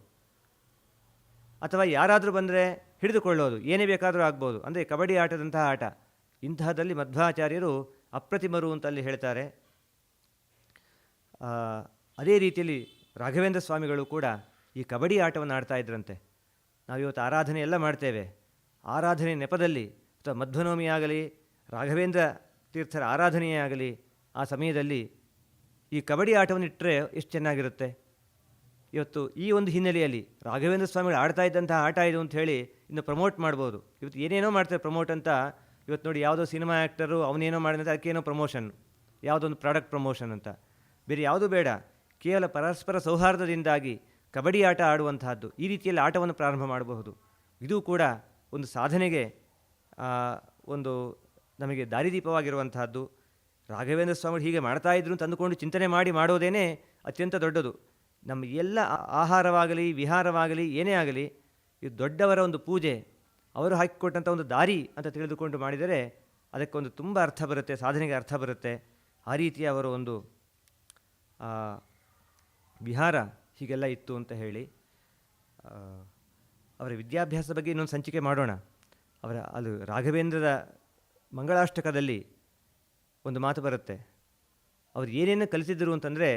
ಅಥವಾ ಯಾರಾದರೂ ಬಂದರೆ ಹಿಡಿದುಕೊಳ್ಳೋದು, ಏನೇ ಬೇಕಾದರೂ ಆಗ್ಬೋದು. ಅಂದರೆ ಕಬಡ್ಡಿ ಆಟದಂತಹ ಆಟ. ಇಂತಹದಲ್ಲಿ ಮಧ್ವಾಚಾರ್ಯರು ಅಪ್ರತಿಮರು ಅಂತಲ್ಲಿ ಹೇಳ್ತಾರೆ. ಅದೇ ರೀತಿಯಲ್ಲಿ ರಾಘವೇಂದ್ರ ಸ್ವಾಮಿಗಳು ಕೂಡ ಈ ಕಬಡ್ಡಿ ಆಟವನ್ನು ಆಡ್ತಾ ಇದ್ರಂತೆ. ನಾವಿವತ್ತು ಆರಾಧನೆ ಎಲ್ಲ ಮಾಡ್ತೇವೆ. ಆರಾಧನೆ ನೆಪದಲ್ಲಿ, ಅಥವಾ ಮಧ್ವನವಮಿ ಆಗಲಿ, ರಾಘವೇಂದ್ರ ತೀರ್ಥರ ಆರಾಧನೆಯೇ ಆಗಲಿ, ಆ ಸಮಯದಲ್ಲಿ ಈ ಕಬಡ್ಡಿ ಆಟವನ್ನು ಇಟ್ಟರೆ ಎಷ್ಟು ಚೆನ್ನಾಗಿರುತ್ತೆ? ಇವತ್ತು ಈ ಒಂದು ಹಿನ್ನೆಲೆಯಲ್ಲಿ ರಾಘವೇಂದ್ರ ಸ್ವಾಮಿಗಳು ಆಡ್ತಾ ಇದ್ದಂಥ ಆಟ ಇದು ಅಂತ ಹೇಳಿ ಇನ್ನು ಪ್ರಮೋಟ್ ಮಾಡ್ಬೋದು. ಇವತ್ತು ಏನೇನೋ ಮಾಡ್ತಾರೆ ಪ್ರಮೋಟ್ ಅಂತ. ಇವತ್ತು ನೋಡಿ ಯಾವುದೋ ಸಿನಿಮಾ ಆ್ಯಕ್ಟರು ಅವನೇನೋ ಮಾಡಿದಂತೆ ಅದಕ್ಕೇನೋ ಪ್ರಮೋಷನ್ ಯಾವುದೊಂದು ಪ್ರಾಡಕ್ಟ್ ಪ್ರಮೋಷನ್ ಅಂತ. ಬೇರೆ ಯಾವುದು ಬೇಡ. ಕೇವಲ ಪರಸ್ಪರ ಸೌಹಾರ್ದದಿಂದಾಗಿ ಕಬಡ್ಡಿ ಆಟ ಆಡುವಂತಹದ್ದು ಈ ರೀತಿಯಲ್ಲಿ ಆಟವನ್ನು ಪ್ರಾರಂಭ ಮಾಡಬಹುದು. ಇದು ಕೂಡ ಒಂದು ಸಾಧನೆಗೆ ಒಂದು ನಮಗೆ ದಾರಿದೀಪವಾಗಿರುವಂತಹದ್ದು. ರಾಘವೇಂದ್ರ ಸ್ವಾಮಿಗಳು ಹೀಗೆ ಮಾಡ್ತಾ ಇದ್ರು ಅಂತ ಅಂದುಕೊಂಡು ಚಿಂತನೆ ಮಾಡಿ ಮಾಡೋದೇನೆ ಅತ್ಯಂತ ದೊಡ್ಡದು. ನಮ್ಮ ಎಲ್ಲ ಆಹಾರವಾಗಲಿ, ವಿಹಾರವಾಗಲಿ, ಏನೇ ಆಗಲಿ, ಇದು ದೊಡ್ಡವರ ಒಂದು ಪೂಜೆ. ಅವರು ಹಾಕಿಕೊಟ್ಟಂಥ ಒಂದು ದಾರಿ ಅಂತ ತಿಳಿದುಕೊಂಡು ಮಾಡಿದರೆ ಅದಕ್ಕೊಂದು ತುಂಬ ಅರ್ಥ ಬರುತ್ತೆ, ಸಾಧನೆಗೆ ಅರ್ಥ ಬರುತ್ತೆ. ಆ ರೀತಿಯ ಅವರ ಒಂದು ವಿಹಾರ ಹೀಗೆಲ್ಲ ಇತ್ತು ಅಂತ ಹೇಳಿ ಅವರ ವಿದ್ಯಾಭ್ಯಾಸದ ಬಗ್ಗೆ ಇನ್ನೊಂದು ಸಂಚಿಕೆ ಮಾಡೋಣ. ಅವರ, ಅದು ರಾಘವೇಂದ್ರದ ಮಂಗಳಾಷ್ಟಕದಲ್ಲಿ ಒಂದು ಮಾತು ಬರುತ್ತೆ. ಅವರು ಏನೇನು ಕಲಿಸಿದ್ರು ಅಂತಂದರೆ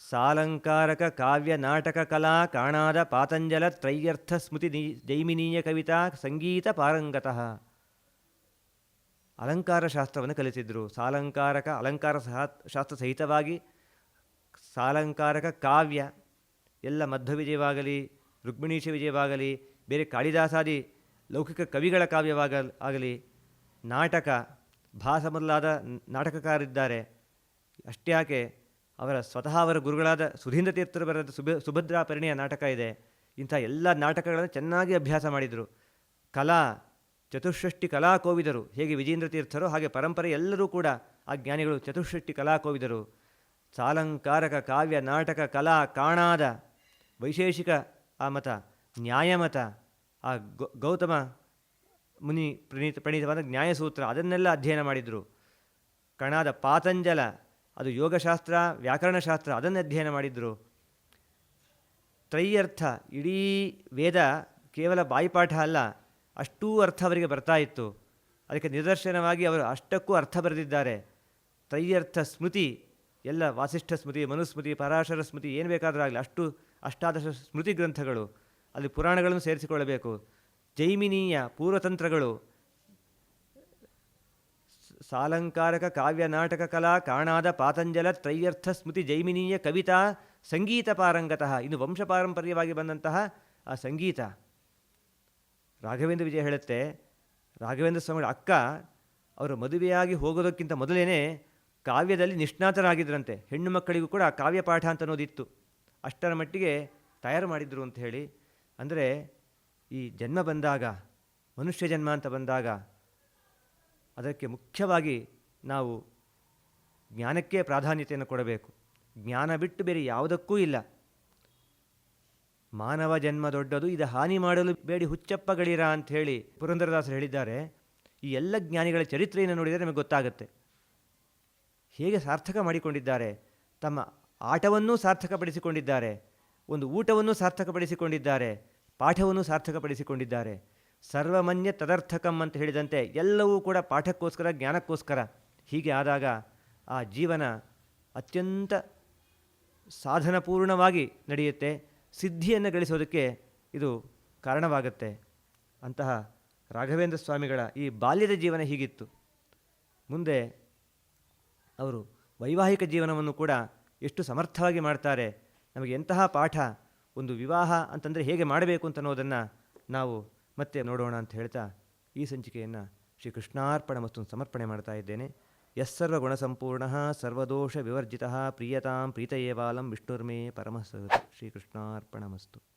ಸಾಲಂಕಾರಕ ಕಾವ್ಯ ನಾಟಕ ಕಲಾ ಕಾಣಾದ ಪಾತಂಜಲ ತ್ರೈಯರ್ಥ ಸ್ಮೃತಿ ಜೈಮಿನೀಯ ಕವಿತಾ ಸಂಗೀತ ಪಾರಂಗತಃ. ಅಲಂಕಾರ ಶಾಸ್ತ್ರವನ್ನು ಕಲಿತಿದ್ದರು ಸಾಲಂಕಾರಕ ಅಲಂಕಾರ ಸಹ ಶಾಸ್ತ್ರ ಸಹಿತವಾಗಿ ಸಾಲಂಕಾರಕ ಕಾವ್ಯ ಎಲ್ಲ ಮಧ್ವ ವಿಜಯವಾಗಲಿ, ರುಕ್ಮಿಣೀಶ ವಿಜಯವಾಗಲಿ, ಬೇರೆ ಕಾಳಿದಾಸಾದಿ ಲೌಕಿಕ ಕವಿಗಳ ಕಾವ್ಯವಾಗ ಆಗಲಿ, ನಾಟಕ ಭಾಸ ಮೊದಲಾದ ನಾಟಕಕಾರರಿದ್ದಾರೆ ಅಷ್ಟೇ ಯಾಕೆ ಅವರ ಸ್ವತಃ ಅವರ ಗುರುಗಳಾದ ಸುಧೀಂದ್ರ ತೀರ್ಥರು ಬರೆದ ಸುಭ ಸುಭದ್ರಾ ಪರಿಣಯ ನಾಟಕ ಇದೆ. ಇಂಥ ಎಲ್ಲ ನಾಟಕಗಳನ್ನು ಚೆನ್ನಾಗಿ ಅಭ್ಯಾಸ ಮಾಡಿದರು. ಕಲಾ ಚತುಷ್ಷಷ್ಟಿ ಕಲಾ ಕೋವಿದರು ಹೇಗೆ ವಿಜೇಂದ್ರ ತೀರ್ಥರು ಹಾಗೆ ಪರಂಪರೆ ಎಲ್ಲರೂ ಕೂಡ ಆ ಜ್ಞಾನಿಗಳು ಚತುಷ್ಷಷ್ಟಿ ಕಲಾ ಕೋವಿದರು ಸಾಲಂಕಾರಕ ಕಾವ್ಯ, ನಾಟಕ, ಕಲಾ, ಕಾಣಾದ, ವೈಶೇಷಿಕ, ಆ ಮತ, ನ್ಯಾಯಮತ, ಆ ಗೌತಮ ಮುನಿ ಪ್ರಣೀತ, ಪ್ರಣೀತವಾದ ನ್ಯಾಯಸೂತ್ರ, ಅದನ್ನೆಲ್ಲ ಅಧ್ಯಯನ ಮಾಡಿದರು. ಕಣಾದ ಪಾತಂಜಲ ಅದು ಯೋಗಶಾಸ್ತ್ರ, ವ್ಯಾಕರಣಶಾಸ್ತ್ರ, ಅದನ್ನು ಅಧ್ಯಯನ ಮಾಡಿದರು. ತ್ರೈಯರ್ಥ, ಇಡೀ ವೇದ ಕೇವಲ ಬಾಯಿಪಾಠ ಅಲ್ಲ, ಅಷ್ಟೂ ಅರ್ಥ ಅವರಿಗೆ ಬರ್ತಾ ಇತ್ತು. ಅದಕ್ಕೆ ನಿದರ್ಶನವಾಗಿ ಅವರು ಅಷ್ಟಕ್ಕೂ ಅರ್ಥ ಬರೆದಿದ್ದಾರೆ. ತ್ರೈಯರ್ಥ ಸ್ಮೃತಿ, ಎಲ್ಲ ವಾಸಿಷ್ಠ ಸ್ಮೃತಿ, ಮನುಸ್ಮೃತಿ, ಪರಾಶರ ಸ್ಮೃತಿ, ಏನು ಬೇಕಾದರೂ ಆಗಲಿ, ಅಷ್ಟು ಅಷ್ಟಾದಶ ಸ್ಮೃತಿ ಗ್ರಂಥಗಳು. ಅಲ್ಲಿ ಪುರಾಣಗಳನ್ನು ಸೇರಿಸಿಕೊಳ್ಳಬೇಕು. ಜೈಮಿನೀಯ ಪೂರ್ವತಂತ್ರಗಳು ಸಾಲಂಕಾರಕ ಕಾವ್ಯ ನಾಟಕ ಕಲಾ ಕಾಣಾದ ಪಾತಂಜಲ ತ್ರೈಯರ್ಥ ಸ್ಮೃತಿ ಜೈಮಿನೀಯ ಕವಿತಾ ಸಂಗೀತ ಪಾರಂಗತಃ. ಇನ್ನು ವಂಶ ಪಾರಂಪರ್ಯವಾಗಿ ಬಂದಂತಹ ಆ ಸಂಗೀತ. ರಾಘವೇಂದ್ರ ವಿಜಯ ಹೇಳುತ್ತೆ, ರಾಘವೇಂದ್ರ ಸ್ವಾಮಿಗಳ ಅಕ್ಕ ಅವರು ಮದುವೆಯಾಗಿ ಹೋಗೋದಕ್ಕಿಂತ ಮೊದಲೇ ಕಾವ್ಯದಲ್ಲಿ ನಿಷ್ಣಾತರಾಗಿದ್ದರಂತೆ. ಹೆಣ್ಣು ಮಕ್ಕಳಿಗೂ ಕೂಡ ಕಾವ್ಯ ಪಾಠ ಅಂತ ಅನ್ನೋದಿತ್ತು. ಅಷ್ಟರ ಮಟ್ಟಿಗೆ ತಯಾರು ಮಾಡಿದ್ರು ಅಂತ ಹೇಳಿ. ಅಂದರೆ ಈ ಜನ್ಮ ಬಂದಾಗ, ಮನುಷ್ಯ ಜನ್ಮ ಅಂತ ಬಂದಾಗ ಅದಕ್ಕೆ ಮುಖ್ಯವಾಗಿ ನಾವು ಜ್ಞಾನಕ್ಕೆ ಪ್ರಾಧಾನ್ಯತೆಯನ್ನು ಕೊಡಬೇಕು. ಜ್ಞಾನ ಬಿಟ್ಟು ಬೇರೆ ಯಾವುದಕ್ಕೂ ಇಲ್ಲ. ಮಾನವ ಜನ್ಮ ದೊಡ್ಡದು, ಇದು ಹಾನಿ ಮಾಡಲು ಬೇಡಿ ಹುಚ್ಚಪ್ಪಗಳಿರ ಅಂತ ಹೇಳಿ ಪುರಂದರದಾಸರು ಹೇಳಿದ್ದಾರೆ. ಈ ಎಲ್ಲ ಜ್ಞಾನಿಗಳ ಚರಿತ್ರೆಯನ್ನು ನೋಡಿದರೆ ನಮಗೆ ಗೊತ್ತಾಗುತ್ತೆ. ಹೇಗೆ ಸಾರ್ಥಕ ಮಾಡಿಕೊಂಡಿದ್ದಾರೆ? ತಮ್ಮ ಆಟವನ್ನೂ ಸಾರ್ಥಕಪಡಿಸಿಕೊಂಡಿದ್ದಾರೆ. ಒಂದು ಊಟವನ್ನು ಸಾರ್ಥಕಪಡಿಸಿಕೊಂಡಿದ್ದಾರೆ. ಪಾಠವನ್ನು ಸಾರ್ಥಕಪಡಿಸಿಕೊಂಡಿದ್ದಾರೆ. ಸರ್ವಮನ್ಯ ತದರ್ಥಕಂ ಅಂತ ಹೇಳಿದಂತೆ ಎಲ್ಲವೂ ಕೂಡ ಪಾಠಕ್ಕೋಸ್ಕರ, ಜ್ಞಾನಕ್ಕೋಸ್ಕರ ಹೀಗೆ ಆದಾಗ ಆ ಜೀವನ ಅತ್ಯಂತ ಸಾಧನಪೂರ್ಣವಾಗಿ ನಡೆಯುತ್ತೆ. ಸಿದ್ಧಿಯನ್ನು ಗಳಿಸೋದಕ್ಕೆ ಇದು ಕಾರಣವಾಗುತ್ತೆ. ಅಂತಹ ರಾಘವೇಂದ್ರ ಸ್ವಾಮಿಗಳ ಈ ಬಾಲ್ಯದ ಜೀವನ ಹೀಗಿತ್ತು. ಮುಂದೆ ಅವರು ವೈವಾಹಿಕ ಜೀವನವನ್ನು ಕೂಡ ಎಷ್ಟು ಸಮರ್ಥವಾಗಿ ಮಾಡ್ತಾರೆ, ನಮಗೆ ಎಂತಹ ಪಾಠ, ಒಂದು ವಿವಾಹ ಅಂತಂದರೆ ಹೇಗೆ ಮಾಡಬೇಕು ಅಂತ ಅನ್ನೋದನ್ನು ನಾವು ಮತ್ತೆ ನೋಡೋಣ ಅಂತ ಹೇಳ್ತಾ ಈ ಸಂಚಿಕೆಯನ್ನು ಶ್ರೀ ಕೃಷ್ಣಾರ್ಪಣ ಸಮರ್ಪಣೆ ಮಾಡ್ತಾ ಇದ್ದೇನೆ. ಯಸ್ಸರ್ವಗುಣಸಂಪೂರ್ಣ ಸರ್ವದೋಷ ವಿವರ್ಜಿತ ಪ್ರಿಯತಾಂ ಪ್ರೀತಯೇವಾಲಂ ವಿಷ್ಣುರ್ಮೇ ಪರಮಃ ಶ್ರೀಕೃಷ್ಣಾರ್ಪಣಮಸ್ತು